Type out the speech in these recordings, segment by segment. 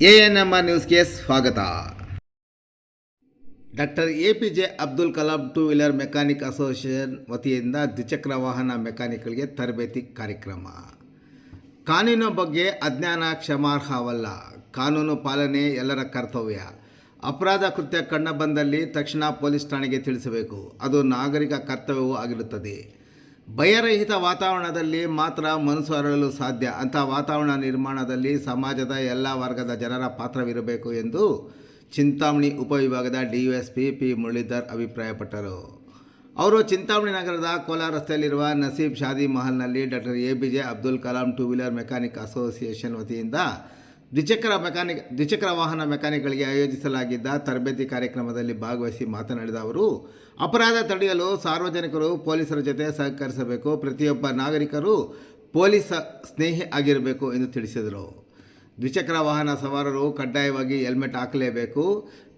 A N M R ನ್ಯೂಸ್ಗೆ ಸ್ವಾಗತ. Doctor A P J Abdul Kalam two wheeler mechanic association ವತಿಯಿಂದ ದ್ವಿಚಕ್ರ ವಾಹನ ಮೆಕ್ಯಾನಿಕ್ಗಳಿಗೆ ತರಬೇತಿ ಕಾರ್ಯಕ್ರಮ. ಕಾನೂನು ಬಗ್ಗೆ ಅಜ್ಞಾನ ಕ್ಷಮಾರ್ಹವಲ್ಲ. ಕಾನೂನು ಪಾಲನೆ ಎಲ್ಲರ ಕರ್ತವ್ಯ. ಅಪರಾಧ ಕೃತ್ಯ ಕಂಡುಬಂದಲ್ಲಿ ತಕ್ಷಣ ಪೊಲೀಸ್ ಠಾಣೆಗೆ ತಿಳಿಸಬೇಕು. ಅದು ನಾಗರಿಕ ಕರ್ತವ್ಯವೂ ಆಗಿರುತ್ತದೆ. ಭಯರಹಿತ ವಾತಾವರಣದಲ್ಲಿ ಮಾತ್ರ ಮನಸ್ಸು ಅರಳಲು ಸಾಧ್ಯ. ಅಂಥ ವಾತಾವರಣ ನಿರ್ಮಾಣದಲ್ಲಿ ಸಮಾಜದ ಎಲ್ಲ ವರ್ಗದ ಜನರ ಪಾತ್ರವಿರಬೇಕು ಎಂದು ಚಿಂತಾಮಣಿ ಉಪವಿಭಾಗದ ಡಿ ಎಸ್ ಪಿ ಮುರಳೀಧರ್ ಅಭಿಪ್ರಾಯಪಟ್ಟರು. ಅವರು ಚಿಂತಾಮಣಿ ನಗರದ ಕೋಲಾರ ರಸ್ತೆಯಲ್ಲಿರುವ Naseeb Shadi ಮಹಲ್ನಲ್ಲಿ doctor A B J Abdul Kalam two wheeler mechanic association ವತಿಯಿಂದ ದ್ವಿಚಕ್ರ ಮೆಕ್ಯಾನಿಕ್ ದ್ವಿಚಕ್ರ ವಾಹನ ಮೆಕ್ಯಾನಿಕ್ಗಳಿಗೆ ಆಯೋಜಿಸಲಾಗಿದ್ದ ತರಬೇತಿ ಕಾರ್ಯಕ್ರಮದಲ್ಲಿ ಭಾಗವಹಿಸಿ ಮಾತನಾಡಿದ ಅವರು, ಅಪರಾಧ ತಡೆಯಲು ಸಾರ್ವಜನಿಕರು ಪೊಲೀಸರ ಜೊತೆ ಸಹಕರಿಸಬೇಕು, ಪ್ರತಿಯೊಬ್ಬ ನಾಗರಿಕರು ಪೊಲೀಸ ಸ್ನೇಹಿ ಆಗಿರಬೇಕು ಎಂದು ತಿಳಿಸಿದರು. ದ್ವಿಚಕ್ರ ವಾಹನ ಸವಾರರು ಕಡ್ಡಾಯವಾಗಿ ಹೆಲ್ಮೆಟ್ ಹಾಕಲೇಬೇಕು.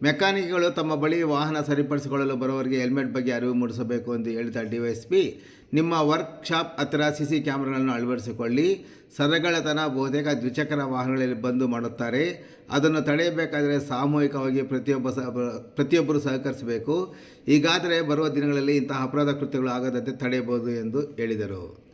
ಮೆಕ್ಯಾನಿಕ್ಗಳು ತಮ್ಮ ಬಳಿ ವಾಹನ ಸರಿಪಡಿಸಿಕೊಳ್ಳಲು ಬರುವವರಿಗೆ ಹೆಲ್ಮೆಟ್ ಬಗ್ಗೆ ಅರಿವು ಮೂಡಿಸಬೇಕು ಎಂದು ಹೇಳಿದ ಡಿವೈಎಸ್ಪಿ ನಿಮ್ಮ ವರ್ಕ್ಶಾಪ್ ಹತ್ತಿರ ಸಿ ಸಿ ಕ್ಯಾಮ್ರಾಗಳನ್ನು ಅಳವಡಿಸಿಕೊಳ್ಳಿ. ಸರಗಳತನ ಬಹುತೇಕ ದ್ವಿಚಕ್ರ ವಾಹನಗಳಲ್ಲಿ ಬಂದು ಮಾಡುತ್ತಾರೆ. ಅದನ್ನು ತಡೆಯಬೇಕಾದರೆ ಸಾಮೂಹಿಕವಾಗಿ ಪ್ರತಿಯೊಬ್ಬ ಸಹ ಪ್ರತಿಯೊಬ್ಬರು ಸಹಕರಿಸಬೇಕು. ಈಗಾದರೆ ಬರುವ ದಿನಗಳಲ್ಲಿ ಇಂತಹ ಅಪರಾಧ ಕೃತ್ಯಗಳು ಆಗದಂತೆ ತಡೆಯಬಹುದು ಎಂದು ಹೇಳಿದರು.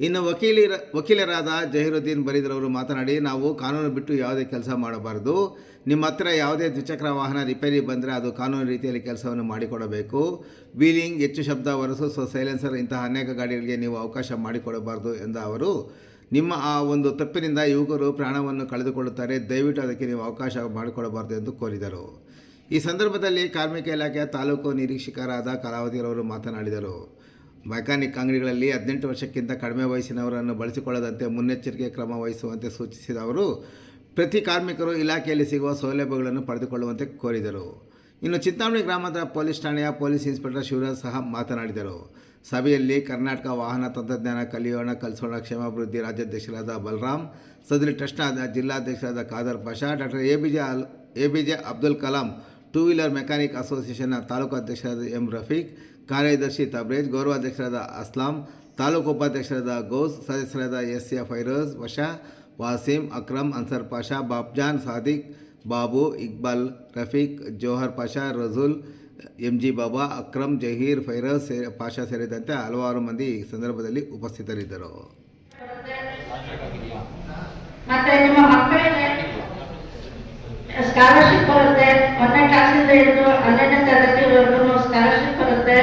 ಇನ್ನು ವಕೀಲರ, ವಕೀಲರಾದ ಜಹೀರುದ್ದೀನ್ ಬರೀದ್ರವರು ಮಾತನಾಡಿ, ನಾವು ಕಾನೂನು ಬಿಟ್ಟು ಯಾವುದೇ ಕೆಲಸ ಮಾಡಬಾರದು. ನಿಮ್ಮ ಹತ್ರ ಯಾವುದೇ ದ್ವಿಚಕ್ರ ವಾಹನ ರಿಪೇರಿ ಬಂದರೆ ಅದು ಕಾನೂನು ರೀತಿಯಲ್ಲಿ ಕೆಲಸವನ್ನು ಮಾಡಿಕೊಡಬೇಕು. ವೀಲಿಂಗ್, ಹೆಚ್ಚು ಶಬ್ದ ಹೊರಸು ಸೊ, ಸೈಲೆನ್ಸರ್ ಇಂತಹ ಅನೇಕ ಗಾಡಿಗಳಿಗೆ ನೀವು ಅವಕಾಶ ಮಾಡಿಕೊಡಬಾರ್ದು ಎಂದ ಅವರು, ನಿಮ್ಮ ಆ ಒಂದು ತಪ್ಪಿನಿಂದ ಯುವಕರು ಪ್ರಾಣವನ್ನು ಕಳೆದುಕೊಳ್ಳುತ್ತಾರೆ. ದಯವಿಟ್ಟು ಅದಕ್ಕೆ ನೀವು ಅವಕಾಶ ಮಾಡಿಕೊಡಬಾರ್ದು ಎಂದು ಕೋರಿದರು. ಈ ಸಂದರ್ಭದಲ್ಲಿ ಕಾರ್ಮಿಕ ಇಲಾಖೆಯ ತಾಲೂಕು ನಿರೀಕ್ಷಕರಾದ ಕಲಾವತಿಯವರು ಮಾತನಾಡಿದರು. ಮೆಕ್ಯಾನಿಕ್ ಅಂಗಡಿಗಳಲ್ಲಿ ಹದಿನೆಂಟು ವರ್ಷಕ್ಕಿಂತ ಕಡಿಮೆ ವಯಸ್ಸಿನವರನ್ನು ಬಳಸಿಕೊಳ್ಳದಂತೆ ಮುನ್ನೆಚ್ಚರಿಕೆ ಕ್ರಮ ವಹಿಸುವಂತೆ ಸೂಚಿಸಿದ ಅವರು, ಪ್ರತಿ ಕಾರ್ಮಿಕರು ಇಲಾಖೆಯಲ್ಲಿ ಸಿಗುವ ಸೌಲಭ್ಯಗಳನ್ನು ಪಡೆದುಕೊಳ್ಳುವಂತೆ ಕೋರಿದರು. ಇನ್ನು ಚಿಂತಾಮಣಿ ಗ್ರಾಮದ ಪೊಲೀಸ್ ಠಾಣೆಯ ಪೊಲೀಸ್ ಇನ್ಸ್ಪೆಕ್ಟರ್ ಶಿವರಾಜ್ ಸಹ ಮಾತನಾಡಿದರು. ಸಭೆಯಲ್ಲಿ ಕರ್ನಾಟಕ ವಾಹನ ತಂತ್ರಜ್ಞಾನ ಕಲಿಯೋಣ, ಕಲಿಸೋಣ ಕ್ಷೇಮಾಭಿವೃದ್ಧಿ ರಾಜ್ಯಾಧ್ಯಕ್ಷರಾದ ಬಲರಾಮ್ ಸದರಿ ಟ್ರಸ್ಟ್ನ ಜಿಲ್ಲಾಧ್ಯಕ್ಷರಾದ Khader Pasha, doctor A B J ಅಲ್ A B J Abdul Kalam, two wheeler mechanic ಅಸೋಸಿಯೇಷನ್ನ taluk ಅಧ್ಯಕ್ಷರಾದ ಎಂ ರಫೀಕ್ ಕಾರ್ಯದರ್ಶಿ ತಬ್ರೇಜ್ ಗೌರವಾಧ್ಯಕ್ಷರಾದ ಅಸ್ಲಾಂ, ತಾಲೂಕು ಉಪಾಧ್ಯಕ್ಷರಾದ ಗೌಸ್, ಸದಸ್ಯರಾದ ಎಸ್ ಎ ಫೈರೋಜ್, ವಶಾ, ವಾಸಿಂ ಅಕ್ರಮ್ ಅನ್ಸರ್ ಪಾಷಾ, ಬಾಬ್ಜಾನ್ ಸಾದಿಕ್, ಬಾಬು, ಇಕ್ಬಾಲ್, ರಫೀಕ್, ಜೋಹರ್ ಪಾಷಾ, ರಜುಲ್ ಎಂ ಜಿ ಬಾಬಾ ಅಕ್ರಮ್ ಜಹೀರ್, ಫೈರೋಜ್ ಸೇ ಪಾಷಾ ಸೇರಿದಂತೆ ಹಲವಾರು ಮಂದಿ ಈ ಸಂದರ್ಭದಲ್ಲಿ ಉಪಸ್ಥಿತರಿದ್ದರು. ಸ್ಕಾಲರ್ಶಿಪ್ ಬರುತ್ತೆ. ಒಂದನೇ ಕ್ಲಾಸಿಂದ ಹಿಡಿದು ಹನ್ನೆರಡನೇ ತರಗತಿವರೆಗೂ ಸ್ಕಾಲರ್ಶಿಪ್ ಬರುತ್ತೆ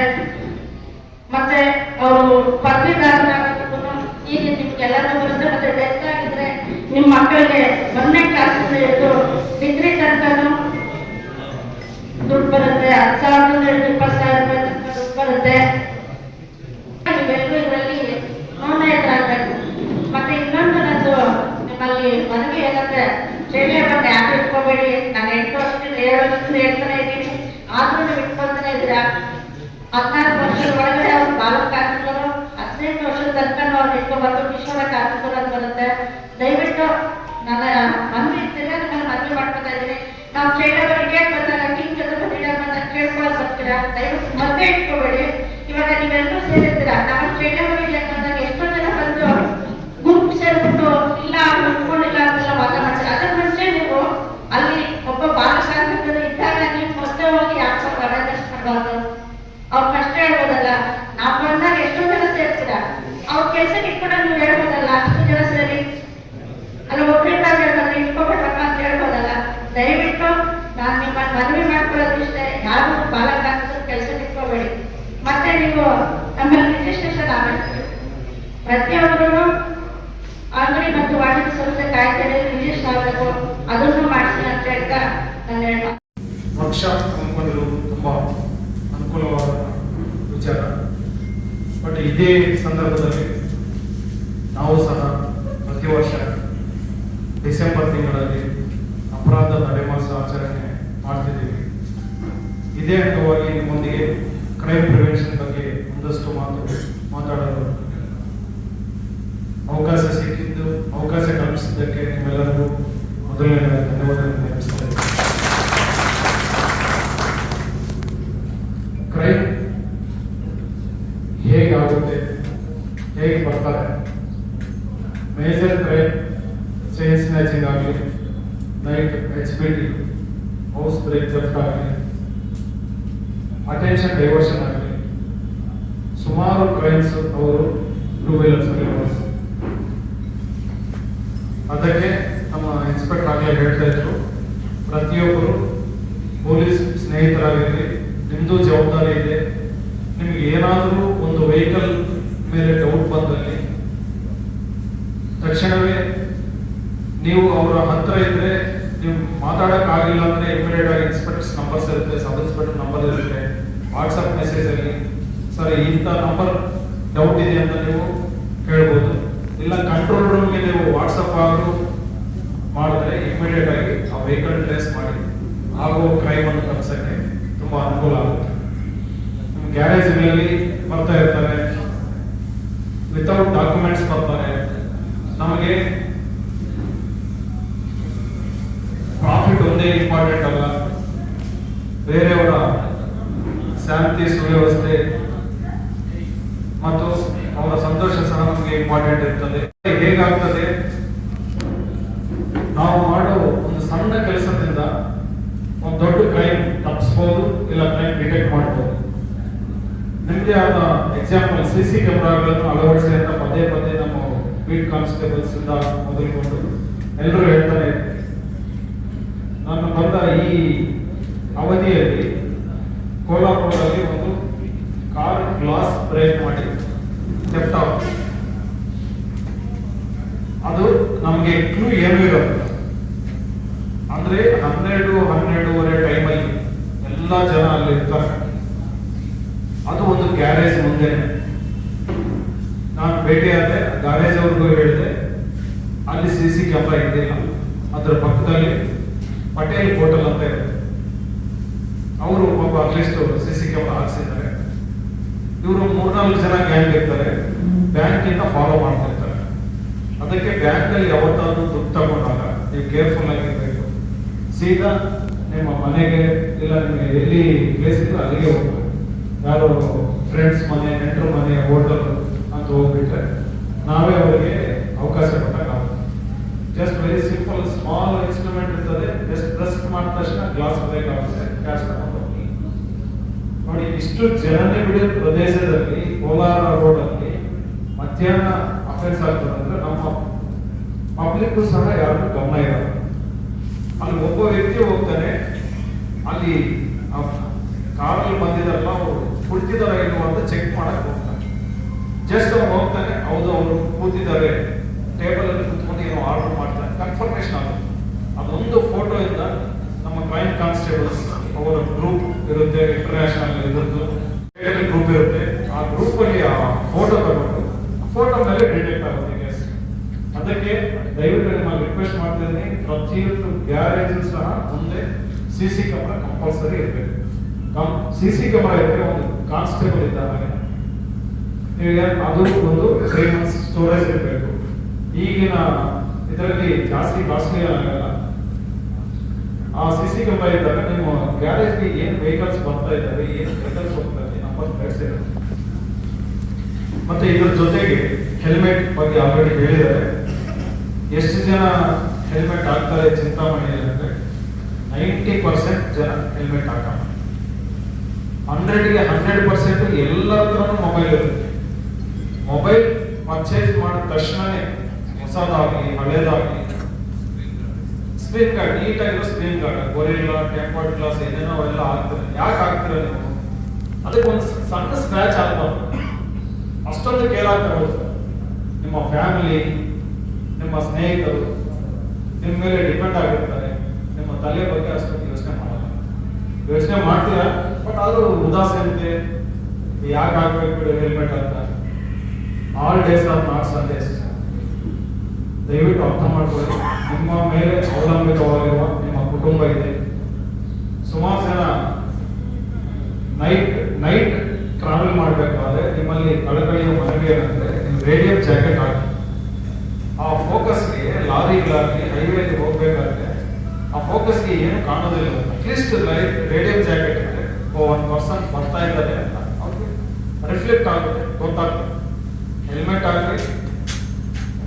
ಅವರು ಈ ಈಗ ನಿಮ್ಗೆಲ್ಲರೂ ಮತ್ತೆ ಡೆತ್ ಆಗಿದ್ರೆ ನಿಮ್ಮ ಮಕ್ಕಳಿಗೆ ಒಂದನೇ ಕ್ಲಾಸ್ ಹಿಡಿದು ಡಿಗ್ರಿ ತನಕ ದುಡ್ಡು ಬರುತ್ತೆ. ಹತ್ತು ಸಾವಿರದಿಂದ ಹಿಡಿದು ಇಪ್ಪತ್ತು ಸಾವಿರ ರೂಪಾಯಿ ತನಕ ದುಡ್ಡು ಬರುತ್ತೆ. ನೀವೆಲ್ಲರೂ ಇದರಲ್ಲಿ ನೋಂದಾಯಿತರಾಗಬೇಕು ಮತ್ತೆ ಇನ್ನೊಂದು ನಂದು ನಿಮ್ಮಲ್ಲಿ ಮನವಿ ಏನಂದ್ರೆ, ಚಳಿಯ ಬಗ್ಗೆ ಯಾರು ಇಟ್ಕೋಬೇಡಿ. ನಾನು ಎಂಟು ವರ್ಷದಿಂದ, ಏಳು ವರ್ಷದಿಂದ ಹೇಳ್ತಾನೆ ಇದ್ದೀನಿ. ಆದ್ರೂ ನೀವು ಇಟ್ಕೊಳ್ತಾನೆ ಇದ್ದೀರಾ? ಹದಿನಾಲ್ಕು ವರ್ಷದ ಒಳಗಡೆ ಅವ್ರು ಬಾಲಕ ಕಾರ್ಮಿಕರು ಹದಿನೆಂಟು ವರ್ಷದ ತನಕ ಅವ್ರು ಇಟ್ಕೊಬಾರ್ದು ಕಿಶೋರ ಕಾರ್ಮಿಕರು ಅಂತ ಬರುತ್ತೆ. ದಯವಿಟ್ಟು ನನ್ನ ಮನವಿ ಇರ್ತೀರ? ನನ್ನ ಮನವಿ ಮಾಡ್ಕೊತಾ ಇದ್ದೀನಿ. ನಾವು ಚೈಡವರಿಗೆ ಬಂದಾಗ ಕಿಂಗ್ ಚಂದ್ರಪತಿ ಅಂತ ಕೇಳ್ಕೊಳ್ಳೋದು ಬರ್ತೀರಾ? ದಯವಿಟ್ಟು ಮದುವೆ ಇಟ್ಕೋಬೇಡಿ. ಇವಾಗ ನೀವೆಲ್ಲರೂ ಸೇರಿರ್ತೀರಾ? ನಾವು ಚೈಡವರಿಗೆ ಬಂದಾಗ ಎಷ್ಟೋ ಜನ ಬಂದು ಗುಂಪು ಸೇರ್ಬಿಟ್ಟು ಇಲ್ಲ ಉಟ್ಕೊಂಡಿಲ್ಲ ಅಂತೆಲ್ಲ ವಾದ ಮಾಡ್ತಾರೆ ಅದರ ಮುಂಚೆ ನೀವು ಅಲ್ಲಿ ಒಬ್ಬ ಬಾಲಕಾರ್ಮಿಕರು ಇದ್ದಾಗ ನೀವು ಮೊದಲೇ ಹೋಗಿ ಯಾಕೆ ಅವೇರ್ನೆಸ್ ಮಾಡಬಾರ್ದು ಅವ್ರ ಕಷ್ಟ ಹೇಳ್ಬೋದಲ್ಲ ನಾವು ಬಂದಾಗ ಎಷ್ಟೋ ಜನ ಸೇರ್ತೀರಾ ಅವ್ರ ಕೆಲಸಕ್ಕೆ ಇಟ್ಕೊಂಡು ನೀವು ಹೇಳ್ಬೋದಲ್ಲ? ಅಷ್ಟು ಜನ ಸೇರಿ. ಅಲ್ಲಿ ಒಬ್ಬರಿಂದ ಹೇಳ್ಬೋದು ಇಟ್ಕೋಬೇಕಪ್ಪ ಅಂತ ಹೇಳ್ಬೋದಲ್ಲ? ದಯವಿಟ್ಟು ನಾನು ನಿಮ್ಮ ಮನವಿ ಮಾಡ್ಕೊಳ್ಳೋದು ಇಷ್ಟೇ. ಯಾರು ಬಾಲಕ ಕೆಲಸಕ್ಕೆ ಇಟ್ಕೋಬೇಡಿ. ಮತ್ತೆ ನೀವು ನಮ್ಮಲ್ಲಿ ರಿಜಿಸ್ಟ್ರೇಷನ್ ಆಗಬೇಕು. ಪ್ರತಿಯೊಬ್ಬರು ಅಂಗಡಿ ಮತ್ತು ವಾಣಿಜ್ಯ ಸಂಸ್ಥೆ ಕಾಯ್ದೆಯಲ್ಲಿ ರಿಜಿಸ್ಟರ್ ಆಗಬೇಕು. ಅದನ್ನು ಮಾಡಿಸಿ ಅಂತ ಹೇಳ್ತಾ ನಾನು ಹೇಳ ವರ್ಕ್ಶಾಪ್ ತುಂಬ ಅನುಕೂಲವಾದ ವಿಚಾರ. ಬಟ್ ಇದೇ ಸಂದರ್ಭದಲ್ಲಿ ಇದೇ ಅಂಗವಾಗಿ ನಿಮ್ಮೊಂದಿಗೆ ಕ್ರೈಮ್ ಪ್ರಿವೆನ್ಷನ್ ಬಗ್ಗೆ ಒಂದಷ್ಟು ಮಾತು ಮಾತಾಡಲು ಅವಕಾಶ ಸಿಕ್ಕಿದ್ದು ಅವಕಾಶ ಕಲ್ಪಿಸಿದ್ದಕ್ಕೆ ನಿಮ್ಮೆಲ್ಲರಿಗೂ ಮೊದಲನೇ ಧನ್ಯವಾದಗಳನ್ನು ನೆನಪಿಸ್ತಾ ಕ್ರೈಮ್ ಹೇಗಾಗುತ್ತೆ ಹೇಗೆ ಬರ್ತಾರೆ ಮೇಜರ್ ಕ್ರೈಮ್ ಚೈನ್ ಸ್ನ್ಯಾಚಿಂಗ್ ಆಗಲಿ ನೈಟ್ ಎಕ್ಸ್ಪೀಟಿ ಹೌಸ್ ಬ್ರೇಕ್ ಜಫ್ಟ್ ಆಗಲಿ ಅಟೆನ್ಷನ್ ಡೈವರ್ಷನ್ ಆಗಿದೆ. ಸುಮಾರು ಕ್ರೈಮ್ಸ್ ಅವರು ಟೂ ವೀಲರ್ಸ್ ಅದಕ್ಕೆ ನಮ್ಮ ಇನ್ಸ್ಪೆಕ್ಟರ್ ಆಗಲೇ ಹೇಳ್ತಾ ಇದ್ರು, ಪ್ರತಿಯೊಬ್ಬರು ಪೊಲೀಸ್ ಸ್ನೇಹಿತರಾಗಿರಲಿ ನಿಮ್ಮದು ಜವಾಬ್ದಾರಿ ಇದೆ. ನಿಮ್ಗೆ ಏನಾದರೂ ಒಂದು ವೆಹಿಕಲ್ ಮೇಲೆ ಡೌಟ್ ಬಂದಲ್ಲಿ ತಕ್ಷಣವೇ ನೀವು ಅವರ ಹತ್ರ ಇದ್ರೆ, ನೀವು ಮಾತಾಡೋಕ್ಕಾಗಿಲ್ಲ ಅಂದ್ರೆ ಇಮಿಡಿಯೇಟ್ ಆಗಿ ಇನ್ಸ್ಪೆಕ್ಟರ್ಸ್ ನಂಬರ್ಸ್ ಇರುತ್ತೆ ಸಬ್ ಇನ್ಸ್ಪೆಕ್ಟರ್ ನಂಬರ್ ಇರುತ್ತೆ. ವಾಟ್ಸಪ್ ಮೆಸೇಜ್ ಅಲ್ಲಿ ಸರ್ ಇಂಥ ನಂಬರ್ ಡೌಟ್ ಇದೆ ಅಂತ ನೀವು ಕೇಳ್ಬೋದು. ಇಲ್ಲ ಕಂಟ್ರೋಲ್ ರೂಮ್ಗೆ ನೀವು ವಾಟ್ಸಪ್ ಆದರೂ ಮಾಡಿದ್ರೆ ಇಮಿಡಿಯೇಟ್ ಆಗಿ ಆ ವೆಹಿಕಲ್ ಟ್ರೇಸ್ ಮಾಡಿ. ಆಗೋ ಕ್ರೈಮ್ ಅನ್ನು ತಪ್ಪಿಸಕ್ಕೆ ತುಂಬಾ ಅನುಕೂಲ ಆಗುತ್ತೆ. ನಿಮ್ಮ ಗ್ಯಾರೇಜ್ಗಳಲ್ಲಿ ಬರ್ತಾ ಇರ್ತಾರೆ ವಿತೌಟ್ ಡಾಕ್ಯುಮೆಂಟ್ಸ್ ಬರ್ತಾರೆ ನಮಗೆ ಪ್ರಾಫಿಟ್ ಒಂದೇ ಇಂಪಾರ್ಟೆಂಟ್ ಅಲ್ಲ ಬೇರೆಯವರ ಶಾಂತಿ ಸುವ್ಯವಸ್ಥೆ ಮತ್ತು ಅವರ ಸಂತೋಷ ಸಹ ನಮಗೆ ಇಂಪಾರ್ಟೆಂಟ್ ಇರ್ತದೆ ಹೇಗಾಗ್ತದೆ ನಾವು ಮಾಡೋ ಒಂದು ಸಣ್ಣ ಕೆಲಸದಿಂದ ಒಂದು ದೊಡ್ಡ ಕ್ರೈಮ್ ತಪ್ಪಿಸ್ಬೋದು ಇಲ್ಲ ಕ್ರೈಮ್ ಡಿಟೆಕ್ಟ್ ಮಾಡ್ಬೋದು ನಿಮಗೆ ಆದ ಎಕ್ಸಾಂಪಲ್ ಸಿ ಸಿ ಕ್ಯಾಮ್ರಾಗಳನ್ನು ಅಳವಡಿಸಿ ಅಂತ ಪದೇ ಪದೇ ನಮ್ಮ ಕಾನ್ಸ್ಟೇಬಲ್ಸ್ ಮೊದಲುಕೊಂಡು ಎಲ್ಲರೂ ಹೇಳ್ತಾರೆ, ನಾನು ಬಂದ ಈ ಅವಧಿಯಲ್ಲಿ ಕೋಲಾಪುರದಲ್ಲಿ ಒಂದು ಕಾರ್ ಗ್ಲಾಸ್ ಬ್ರೇಕ್ ಮಾಡಿ ಲ್ಯಾಪ್ಟಾಪ್. ಅದು ನಮಗೆ ಕ್ಲೂ ಏನೂ ಇರೋದು ಅಂದ್ರೆ ಹನ್ನೆರಡು, ಹನ್ನೆರಡೂವರೆ ಟೈಮಲ್ಲಿ ಎಲ್ಲ ಜನ ಅಲ್ಲಿ ಇರ್ತಾರೆ. ಅದು ಒಂದು ಗ್ಯಾರೇಜ್ ಮುಂದೆ. ನಾನು ಭೇಟಿಯಾದೆ ಗ್ಯಾರೇಜ್ ಅವ್ರಿಗೂ ಹೇಳಿದೆ ಅಲ್ಲಿ ಸಿ ಸಿ ಕ್ಯಾಮ್ರಾ ಇದ್ದಿಲ್ಲ ಅದರ ಪಕ್ಕದಲ್ಲಿ ಪಟೇಲ್ ಹೋಟೆಲ್ ಅಂತ ಇದೆ. ಅವರು ಒಬ್ಬ at least C C camera ಹಾಕ್ಸಿದ್ದಾರೆ. ಇವರು ಮೂರ್ನಾಲ್ಕು ಜನ ಗ್ಯಾಂಗ್ ಇರ್ತಾರೆ. ಬ್ಯಾಂಕ್ ಇಂದ ಫಾಲೋ ಮಾಡ್ತಾ ಇರ್ತಾರೆ. ಅದಕ್ಕೆ ಬ್ಯಾಂಕ್ ಅಲ್ಲಿ ಯಾವತ್ತಾದ್ರೂ ದುಡ್ಡು ತಗೊಂಡಾಗ ನೀವು ಕೇರ್ಫುಲ್ ಆಗಿರ್ಬೇಕು ಸೀದಾ ನಿಮ್ಮ ಮನೆಗೆ ಇಲ್ಲ ನಿಮಗೆ ಎಲ್ಲಿ ಪ್ಲೇಸ್ ಇದ್ರೆ ಅಲ್ಲಿಗೆ ಹೋಗ್ಬೇಕು. ಯಾರು ಫ್ರೆಂಡ್ಸ್ ಮನೆ, ನೆಂಟರು ಮನೆ ಹೋಟೆಲ್ ಅಂತ ಹೋಗ್ಬಿಟ್ರೆ ನಾವೇ ಅವರಿಗೆ ಅವಕಾಶ ಕೊಟ್ಟಾಗುತ್ತೆ just very simple small instrument ಇರ್ತದೆ ಜಸ್ಟ್ ಪ್ರೆಸ್ ಮಾಡಿದ ತಕ್ಷಣ ಗ್ಲಾಸ್ ಬ್ರೇಕ್ ಆಗುತ್ತೆ ಕ್ಯಾಶ್ ತಗೊಂಡು ಹೋಗಿ ನೋಡಿ ಇಷ್ಟು ಜನನೇ ಬಿಡೋ ಪ್ರದೇಶದಲ್ಲಿ ಕೋಲಾರ ರೋಡ್ ಅಲ್ಲಿ ಮಧ್ಯಾಹ್ನ ಅಫೆನ್ಸ್ ಆಗ್ತದೆ ಅಂದ್ರೆ ನಮ್ಮ ಪಬ್ಲಿಕ್ ಸಹ ಯಾರು ಗಮನ ಇರಲ್ಲ. ಅಲ್ಲಿ ಒಬ್ಬ ವ್ಯಕ್ತಿ ಹೋಗ್ತಾನೆ, ಅಲ್ಲಿ ಕಾರಲ್ಲಿ ಬಂದಿದಾರಲ್ಲ ಅವರು ಕುಳಿತಿದಾರ ಇಲ್ವಾ ಅಂತ ಚೆಕ್ ಮಾಡಕ್ ಹೋಗ್ತಾನೆ ಜಸ್ಟ್ ಅವ್ನು ಹೋಗ್ತಾನೆ ಹೌದು ಅವರು ಕೂತಿದ್ದಾರೆ ಟೇಬಲ್ ಅಲ್ಲಿ ಕುತ್ಕೊಂಡು ಏನೋ ಆರ್ಡರ್ ಮಾಡ್ತಾರೆ ಕನ್ಫರ್ಮೇಶನ್ ಆಗುತ್ತೆ ಅದೊಂದು ಫೋಟೋ ಇಂದ ನಮ್ಮ ಕ್ರೈಮ್ ಕಾನ್ಸ್ಟೇಬಲ್ಸ್ ಅವರ ಗ್ರೂಪ್ ಇರುತ್ತೆ ಇಂಟರ್ನ್ಯಾಷನಲ್ ಇದ್ರದ್ದು ಗ್ರೂಪ್ ಇರುತ್ತೆ ಆ ಗ್ರೂಪ್ ಅಲ್ಲಿ ಆ ಫೋಟೋ ತಗೊಂಡು ಫೋಟೋ ಮೇಲೆ ಡಿಟೆಕ್ಟ್ ಆಗುತ್ತೆ ಕೇಸ್ ಅದಕ್ಕೆ ದಯವಿಟ್ಟು ನಿಮ್ಮಲ್ಲಿ ರಿಕ್ವೆಸ್ಟ್ ಮಾಡ್ತಿದ್ದೀನಿ ಪ್ರತಿಯೊಂದು ಗ್ಯಾರೇಜ್ ಸಹ ಮುಂದೆ ಸಿ ಸಿ ಕ್ಯಾಮ್ರಾ ಕಂಪಲ್ಸರಿ ಇರಬೇಕು. ಸಿ ಸಿ ಕ್ಯಾಮರಾ ಇದ್ರೆ ಒಂದು ಕಾನ್ಸ್ಟೇಬಲ್ ಇದ್ದಾಗ ಈಗ ಅದು ಒಂದು ತ್ರೀ ಸ್ಟೋರೇಜ್ ಇರಬೇಕು. ಈಗಿನ ಇದರಲ್ಲಿ ಜಾಸ್ತಿ ಕಾಸ್ಟ್ಲಿ ಆಗಲ್ಲ. ಆ ಸಿ ಸಿ ಕ್ಯಾಮರಾ ಇದ್ದಾಗ ನಿಮ್ಮ ಗ್ಯಾರೇಜ್ಗೆ ಏನ್ ವೆಹಿಕಲ್ಸ್ ಬರ್ತಾ ಇದ್ದಾವೆ, ಏನ್ ವೆಹಿಕಲ್ಸ್ ಹೋಗ್ತಾ ಇದೆ ನಂಬರ್ ಪ್ಲೇಟ್ಸ್ ಮತ್ತೆ ಇದ್ರ ಜೊತೆಗೆ ಹೆಲ್ಮೆಟ್ ಬಗ್ಗೆ ಆಲ್ರೆಡಿ ಹೇಳಿದ್ದಾರೆ. ಎಷ್ಟು ಜನ ಹೆಲ್ಮೆಟ್ ಹಾಕ್ತಾರೆ ಚಿಂತಾಮಣಿಯಲ್ಲಿ? ನೈಂಟಿ ಪರ್ಸೆಂಟ್ ಜನ ಹೆಲ್ಮೆಟ್ ಹಾಕಲ್ಲ. ಹಂಡ್ರೆಡ್ಗೆ ಹಂಡ್ರೆಡ್ ಪರ್ಸೆಂಟ್ ಎಲ್ಲರೂ ಮೊಬೈಲ್ ಇರುತ್ತೆ. ಮೊಬೈಲ್ ಪರ್ಚೇಸ್ ಮಾಡಿದ ತಕ್ಷಣನೇ ಹೊಸದಾಗಲಿ ಹಳೇದಾಗಲಿ screen guard ನೀಟಾಗಿರೋ screen guard gorilla tempered glass ಏನೇನೋ ಎಲ್ಲ ಆಗ್ತದೆ ಯಾಕೆ ಆಗ್ತೀರ ನೀವು? ಅದಕ್ಕೆ ಒಂದು ಸಣ್ಣ ಸ್ಕ್ರಾಚ್ ಆಗ್ಬಾರ್ದು ಅಷ್ಟೊಂದು ಕೇರ್ ಆಗ್ತಾರೆ ನಿಮ್ಮ ಫ್ಯಾಮಿಲಿ ನಿಮ್ಮ ಸ್ನೇಹಿತರು, ನಿಮ್ಮ ಮೇಲೆ ಡಿಪೆಂಡ್ ಆಗಿರ್ತಾರೆ ತಲೆ ಬಗ್ಗೆ ಅಷ್ಟೊಂದು ಯೋಚನೆ ಮಾಡಲ್ಲ. ಯೋಚನೆ ಮಾಡ್ತೀರಾ? ಬಟ್ ಆದ್ರೂ ಉದಾಸೀನತೆ ಯಾಕೆ ಬಿಡು ಹೆಲ್ಮೆಟ್ ಅಂತ. All days are not Sundays ದಯವಿಟ್ಟು ಅರ್ಥ ಮಾಡ್ಕೊಳ್ಳಿ. ನಿಮ್ಮ ಮೇಲೆ ಅವಲಂಬಿತವಾಗಿರುವ ನಿಮ್ಮ ಕುಟುಂಬ ಇದೆ. ಸುಮಾರು ಜನ ನೈಟ್ ನೈಟ್ ಟ್ರಾವೆಲ್ ಮಾಡಬೇಕಾದ್ರೆ ನಿಮ್ಮಲ್ಲಿ ಕಳಕಳಿಯ ಮನವಿ ಏನಂದ್ರೆ ನೀವು ರೇಡಿಯಂ ಜಾಕೆಟ್ ಹಾಕಿ. ಆ ಫೋಕಸ್ಗೆ ಲಾರಿಗಳಾಗಲಿ ಹೈವೇ ಆ ಫೋಕಸ್ಗೆ ಏನು ಕಾಣೋದಿಲ್ಲ at least light radium jacket ಇದ್ರೆ ಒನ್ ಪರ್ಸನ್ ಬರ್ತಾ ಇದ್ದಾರೆ ಅಂತ. ಅವ್ರಿಗೆ ರಿಫ್ಲೆಕ್ಟ್ ಆಗುತ್ತೆ, ಗೊತ್ತಾಗ್ತದೆ. ಹೆಲ್ಮೆಟ್ ಆಗಲಿ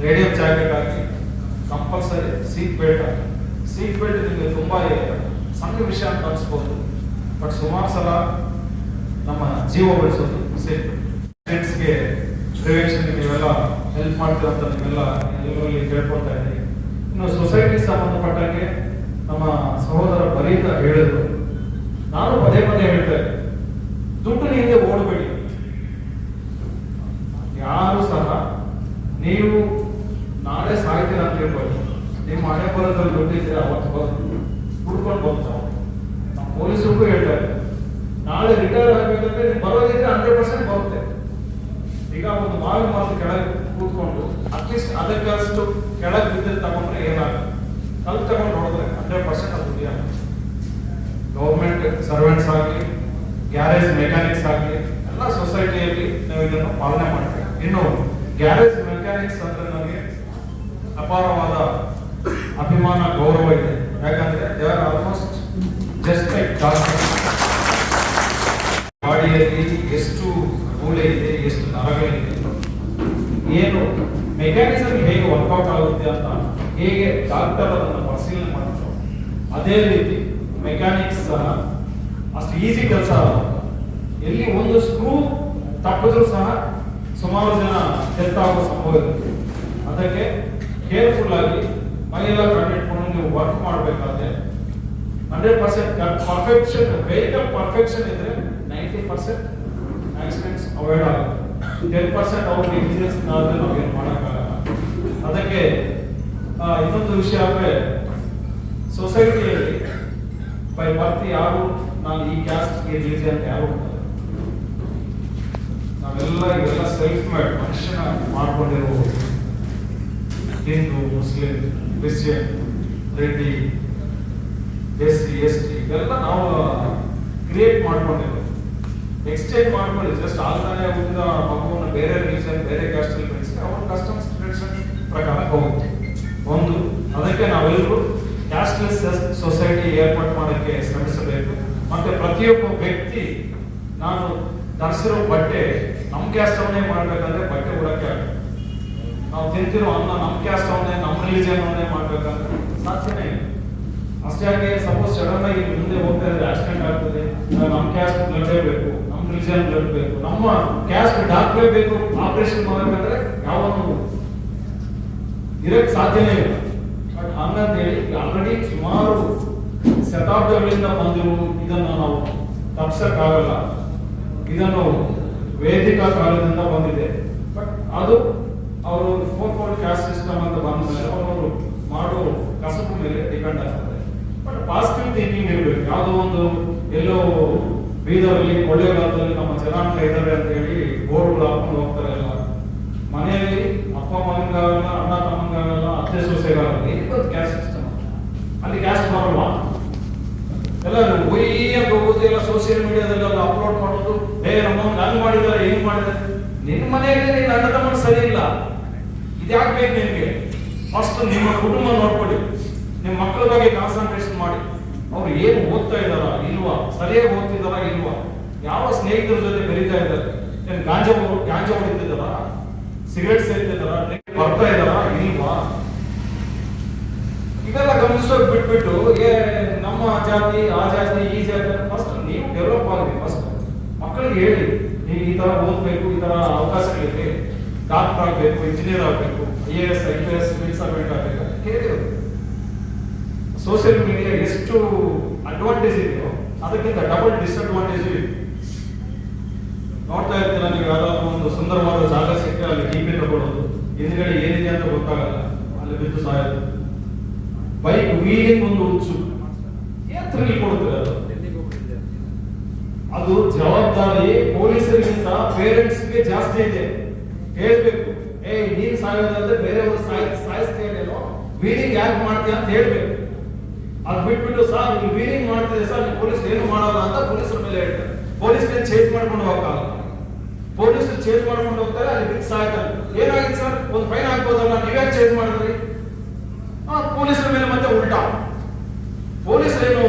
ರೇಡಿಯಂ ಜಾಕೆಟ್ ಆಗಲಿ ಕಂಪಲ್ಸರಿ ಸೀಟ್ ಬೆಲ್ಟ್ ಆಗಲಿ ಸೀಟ್ ಬೆಲ್ಟ್ ನಿಮಗೆ ತುಂಬಾ ಸಣ್ಣ ವಿಷಯ ಅಂತ ಅನ್ಸ್ಬೋದು. ಬಟ್ ಸುಮಾರು ಸಲ ನಮ್ಮ ಜೀವ ಉಳಿಸೋದು ಸೇಫ್ ಫ್ರೆಂಡ್ಸ್ಗೆ ಪ್ರಿವೆನ್ಷನ್ ನೀವೆಲ್ಲ ಹೆಲ್ಪ್ ಮಾಡ್ತೀರಂತ ನೀವೆಲ್ಲ ಎಲ್ಲರಲ್ಲಿ ಕೇಳ್ಕೊಳ್ತಾ ಇದ್ದೀವಿ ಇನ್ನು ಸೊಸೈಟಿ ಸಂಬಂಧಪಟ್ಟಂಗೆ ನಮ್ಮ ಸಹೋದರ ಬರೀತ ಹೇಳಿದ್ರು. ನಾನು ಪದೇ ಪದೇ ಹೇಳ್ತೇನೆ ದುಡ್ಡು ಹಿಂದೆ ಓಡಬೇಡಿ. ಯಾರು ಸಹ ನೀವು ನಾಳೆ ಸಾಯ್ತೀರ ಅಂತ ಹೇಳ್ಬೋದು ನಿಮ್ಮ ಹಣೆ ಬರೋದ್ರಲ್ಲಿ ದುಡ್ಡಿದ್ರೆ ಅವತ್ತು ಬಂದು ಹುಡ್ಕೊಂಡು ಬರ್ತಾವ ನಮ್ಮ ಪೊಲೀಸರಿಗೂ ಹೇಳ್ತಾರೆ ನಾಳೆ ರಿಟೈರ್ ಆಗಬೇಕಂದ್ರೆ ನೀವು ಬರೋದಿದ್ರೆ ಹಂಡ್ರೆಡ್ ಪರ್ಸೆಂಟ್ ಬರುತ್ತೆ. ಈಗ ಒಂದು ಮಾವಿನ ಮಾತು ಕೆಳಗೆ ಕೂತ್ಕೊಂಡು ಅಟ್ಲೀಸ್ಟ್ ಅದಕ್ಕಷ್ಟು ಕೆಳಗೆ ಬಿದ್ದರೆ ತಗೊಂಡ್ರೆ ಏನಾಗುತ್ತೆ? ಕಲ್ ತಗೊಂಡು ನೋಡಿದ್ರೆ ಹಂಡ್ರೆಡ್ ಪರ್ಸೆಂಟ್ ಅದು ದುಡಿಯಲ್ಲ. ಗೌರ್ಮೆಂಟ್ ಸರ್ವೆಂಟ್ಸ್ ಆಗಲಿ ಗ್ಯಾರೇಜ್ ಮೆಕ್ಯಾನಿಕ್ಸ್ ಆಗಲಿ, ಎಲ್ಲ ಸೊಸೈಟಿಯಲ್ಲಿ ನಾವು ಇದನ್ನು ಪಾಲನೆ ಮಾಡ್ತೀವಿ. ಇನ್ನು ಗ್ಯಾರೇಜ್ ಮೆಕ್ಯಾನಿಕ್ಸ್ ಅಂದ್ರೆ ನನಗೆ ಅಪಾರವಾದ ಅಭಿಮಾನ, ಗೌರವ ಇದೆ. ಯಾಕಂದ್ರೆ they are almost just like doctor ಬಾಡಿಯಲ್ಲಿ ಎಷ್ಟು ಮೂಳೆ ಇದೆ, ಎಷ್ಟು ನರಗಳಿದೆ. ಏನು ಮೆಕ್ಯಾನಿಸಮ್ ಹೇಗೆ ವರ್ಕೌಟ್ ಆಗುತ್ತೆ ಅಂತ ಹೇಗೆ ಡಾಕ್ಟರ್ ಅದನ್ನು ಪರಿಶೀಲನೆ ಮಾಡ್ತಾರೆ, ಅದೇ ರೀತಿ ಮೆಕ್ಯಾನಿಕ್ಸ್ ಸಹ ಅಷ್ಟು ಈಸಿ ಕೆಲಸ ಎಲ್ಲಿ ಒಂದು ಸ್ಕ್ರೂ ತಪ್ಪಿದ್ರು ಸಹ ಸುಮಾರು ಜನ ಆಗೋ ಸಂಭವ ಇರುತ್ತೆ. ಅದಕ್ಕೆ ಕೇರ್ಫುಲ್ ಆಗಿ ಮೈಯೆಲ್ಲ ಕಂಡಿಟ್ಕೊಂಡು ನೀವು ವರ್ಕ್ ಮಾಡಬೇಕಾದ್ರೆ hundred percent perfection vehicle perfection ಇದ್ರೆ ನೈಂಟಿ ಪರ್ಸೆಂಟ್ ಆಕ್ಸಿಡೆಂಟ್ಸ್ ಅವಾಯ್ಡ್ ಆಗುತ್ತೆ. ಟೆನ್ ಪರ್ಸೆಂಟ್ ಅವ್ರಿಗೆ ಇಂಜಿನಿಯರ್ಸ್ ನಾವು ಏನು ಮಾಡೋಕ್ಕಾಗಲ್ಲ. ಅದಕ್ಕೆ ಇನ್ನೊಂದು ವಿಷಯ ಅಂದ್ರೆ, ಸೊಸೈಟಿಯಲ್ಲಿ ಬೈ ಬರ್ತಿ ಯಾರು, ನಾನು ಈ ಕ್ಯಾಸ್ಟ್ಗೆ ರಿಲಿಜನ್ ಅಂತ ಯಾರು ನಾವೆಲ್ಲ ಇವೆಲ್ಲ ಸೆಲ್ಫ್ ಮೇಡ್ ಮನುಷ್ಯನ ಮಾಡ್ಕೊಂಡಿರೋ Hindu, Muslim, Christian, Reddy S C S T ಇವೆಲ್ಲ ನಾವು ಕ್ರಿಯೇಟ್ ಮಾಡ್ಕೊಂಡಿರೋದು. ಎಕ್ಸ್ಚೇಂಜ್ ಮಾಡ್ಕೊಳ್ಳಿ ಜಸ್ಟ್ ಆಲ್ತಾನೆ ಹುಟ್ಟಿದ ಮಗುವನ್ನು ಬೇರೆ ರೀಸನ್ ಬೇರೆ ಕ್ಯಾಸ್ಟ್ ಅಲ್ಲಿ ಬೆಳೆಸಿದ್ರೆ ಅವ್ರ ಕಸ್ಟಮ್ಸ್ ಪ್ರಕಾರ ಹೋಗುತ್ತೆ. ಒಂದು, ಅದಕ್ಕೆ ನಾವೆಲ್ಲರೂ ಕ್ಯಾಶ್ಲೆಸ್ ಸೊಸೈಟಿ ಏರ್ಪಾಟ್ ಮಾಡೋಕ್ಕೆ ಶ್ರಮಿಸಬೇಕು. ಮತ್ತೆ ಪ್ರತಿಯೊಬ್ಬ ವ್ಯಕ್ತಿ, ನಾನು ಧರಿಸಿರೋ ಬಟ್ಟೆ ನಮ್ಮ ಅವನೇ ಮಾಡ್ಬೇಕಂದ್ರೆ ಬಟ್ಟೆ ಉಡಕ್ಕೆ ಆಗ್ತದೆ ನಾವು ತಿಂತಿರೋ ಅನ್ನ ನಮ್ಮ ಕ್ಯಾಸ್ಟ್ ಅವನ್ನೇ ನಮ್ಮ ರಿಲಿಜನ್ ಅವನ್ನೇ ಮಾಡ್ಬೇಕಂದ್ರೆ ಸಾಧ್ಯನೇ ಅಷ್ಟೇ ಸಪೋಸ್ ಸಡನ್ ಆಗಿ ಮುಂದೆ ಹೋಗ್ತಾ ಇದ್ರೆ ಆಕ್ಸಿಡೆಂಟ್ ಆಗ್ತದೆ ನಮ್ಮ ಕ್ಯಾಸ್ಟ್ ಬ್ಲಡ್ ನಮ್ಮ ರಿಲಿಜನ್ ಬ್ಲಡ್ ನಮ್ಮ ಕ್ಯಾಸ್ಟ್ ಡಾಕ್ಟ್ರೇ ಬೇಕು ಆಪರೇಷನ್ ಮಾಡಬೇಕಂದ್ರೆ ಯಾವನು ಇರಕ್ ಸಾಧ್ಯನೇ ಇಲ್ಲ. ಬಟ್ ಹಂಗಂತ ಹೇಳಿ ಆಲ್ರೆಡಿ ಸುಮಾರು ಶತಾಬ್ದಗಳಿಂದ ಬಂದಿರುವ ಇದನ್ನು ನಾವು ತಪ್ಸಕ್ಕಾಗಲ್ಲ. ಇದನ್ನು ವೇದಿಕ ಕಾಲದಿಂದ ಬಂದಿದೆ. ಬಟ್ ಅದು ಅವರು ಫೋರ್ ಫೋರ್ ಕ್ಯಾಸ್ಟ್ ಸಿಸ್ಟಮ್ ಅಂತ ಬಂದ ಮೇಲೆ ಅವರು ಮಾಡೋ ಕಸಬು ಮೇಲೆ ಡಿಪೆಂಡ್ ಆಗ್ತದೆ. ಬಟ್ ಪಾಸಿಟಿವ್ ಥಿಂಕಿಂಗ್ ಇರಬೇಕು. ಯಾವುದೋ ಒಂದು ಎಲ್ಲೋ ಬೀದರಲ್ಲಿ ಕೊಳ್ಳೆಗಾಲದಲ್ಲಿ ನಮ್ಮ ಜನಾಂಗ ಇದ್ದಾರೆ ಅಂತ ಹೇಳಿ ಬೋರ್ಡ್ಗಳು ಹಾಕೊಂಡು ಹೋಗ್ತಾರೆ ಎಲ್ಲ ಮನೆಯಲ್ಲಿ ಅಪ್ಪ ಮಗನಿಗಾಗಲ್ಲ ಅಣ್ಣ ತಮ್ಮನಿಗಾಗಲ್ಲ ಅತ್ತೆ ಸೊಸೆಗಾಗಲ್ಲ ಇವತ್ತು ಕ್ಯಾಸ್ಟ್ ಸಿಸ್ಟಮ್ ಅಲ್ಲಿ ಕ್ಯಾಸ್ಟ್ ಬರಲ್ವಾ ಎಲ್ಲ ಒಯ್ ಅಂತ ಹೋಗೋದು ಎಲ್ಲ ಸೋಷಿಯಲ್ ಮೀಡಿಯಾದಲ್ಲೆಲ್ಲ ಅಪ್ಲೋಡ್ ಮಾಡೋದು, ಏ ನಮ್ಮ ಹಂಗ್ ಮಾಡಿದ್ದಾರೆ ಏನ್ ಮಾಡಿದ್ದಾರೆ. ನಿನ್ನ ಮನೆಯಲ್ಲಿ ನಿನ್ನ ಅಣ್ಣ ತಮ್ಮ ಸರಿ ಇಲ್ಲ. ಇದ್ಯಾಕ್ ಬೇಕು ನಿಮಗೆ ಫಸ್ಟ್ ನಿಮ್ಮ ಕುಟುಂಬ ನೋಡ್ಕೊಳ್ಳಿ. ನಿಮ್ಮ ಮಕ್ಕಳ ಬಗ್ಗೆ ಕಾನ್ಸಂಟ್ರೇಷನ್ ಮಾಡಿ. ಅವ್ರು ಏನು ಓದ್ತಾ ಇದಾರ ಇಲ್ವಾ? ಸರಿಯಾಗಿ ಓದ್ತಿದಾರ ಇಲ್ವಾ? ಯಾವ ಸ್ನೇಹಿತರ ಜೊತೆ ಬೆರೀತಾ ಇದ್ದಾರೆ? ಗಾಂಜಾ ಗಾಂಜಾ ಹೊಡಿತಿದಾರ ಸಿಗರೆಟ್ ಸೇರ್ತಿದಾರ ಬರ್ತಾ ಇದಾರ ಇಲ್ವಾ? ಇದೆಲ್ಲ ಗಮನಿಸೋದು ಬಿಟ್ಬಿಟ್ಟು, ಏ, ನಮ್ಮ ಜಾತಿ, ಆ ಜಾತಿ, ಈ ಜಾತಿ ಫಸ್ಟ್ ನೀವು ಡೆವಲಪ್ ಆಗಲಿ ಫಸ್ಟ್ ಮಕ್ಕಳಿಗೆ ಹೇಳಿ ನೀವು ಈ ತರ ಓದ್ಬೇಕು, ಈ ತರ ಅವಕಾಶಗಳಿದೆ. ಡಾಕ್ಟರ್ ಆಗಬೇಕು ಇಂಜಿನಿಯರ್ ಆಗಬೇಕು I A S I P S civil servant ಆಗಬೇಕು ಕೇಳಿದ್ರು. ಸೋಷಿಯಲ್ ಮೀಡಿಯಾ ಎಷ್ಟು ಅಡ್ವಾಂಟೇಜ್ ಇದೆಯೋ, ಅದಕ್ಕಿಂತ ಡಬಲ್ ಡಿಸ್ಅಡ್ವಾಂಟೇಜ್ ಇದೆ. ನೋಡ್ತಾ ಇರ್ತೀರ ನೀವು ಯಾವ್ದಾದ್ರು ಒಂದು ಸುಂದರವಾದ ಜಾಗ ಸಿಕ್ಕರೆ ಅಲ್ಲಿ ಟಿಪಿ ತಗೊಳ್ಳೋದು. ಹಿಂದ್ಗಡೆ ಏನಿದೆ ಅಂತ ಗೊತ್ತಾಗಲ್ಲ. ಅಲ್ಲಿ ಬಿದ್ದು ಸಾಯೋದು. ಬೈಕ್ ವೀಲಿಂಗ್ ಒಂದು ಹುಚ್ಚು. ಏನ್ ಕೊಡುತ್ತೆ ಅದು? ಅದು ಜವಾಬ್ದಾರಿ ಪೊಲೀಸರಿಗಿಂತ ಪೇರೆಂಟ್ಸ್ಗೆ ಜಾಸ್ತಿ ಇದೆ. ಹೇಳ್ಬೇಕು. ಏ, ನೀನ್ ಸಾಯೋದಂದ್ರೆ ಬೇರೆಯವರು ಸಾಯ್ ಸಾಯಿಸ್ತೇನೇನೋ ವೀಲಿಂಗ್ ಯಾಕೆ ಮಾಡ್ತೀಯ? ಅಂತ ಹೇಳ್ಬೇಕು. ಅದು ಬಿಟ್ಬಿಟ್ಟು, ಸರ್, ನೀವು ವೀಲಿಂಗ್ ಮಾಡ್ತಿದೆ ಸರ್? ನೀವು ಪೊಲೀಸ್ ಏನು ಮಾಡೋಲ್ಲ? ಅಂತ ಪೊಲೀಸರ ಮೇಲೆ ಹೇಳ್ತಾರೆ. ಪೊಲೀಸ್ಗೆ ಚೇಂಜ್ ಮಾಡ್ಕೊಂಡು ಹೋಗಲ್ಲ ಪೊಲೀಸರು ಚೇಂಜ್ ಮಾಡ್ಕೊಂಡು ಹೋಗ್ತಾರೆ, ಅಲ್ಲಿ ಮಿಕ್ಸ್ ಸಾಯ್ತಾರೆ. ಏನಾಗಿತ್ತು ಸರ್? ಒಂದು ಫೈನ್ ಹಾಕ್ಬೋದಲ್ಲ ನೀವ್ಯಾಕೆ ಚೇಂಜ್ ಮಾಡಿದ್ರಿ. ಪೊಲೀಸರ ಮೇಲೆ ಮತ್ತೆ ಉಲ್ಟಾ. ಪೊಲೀಸರೇನು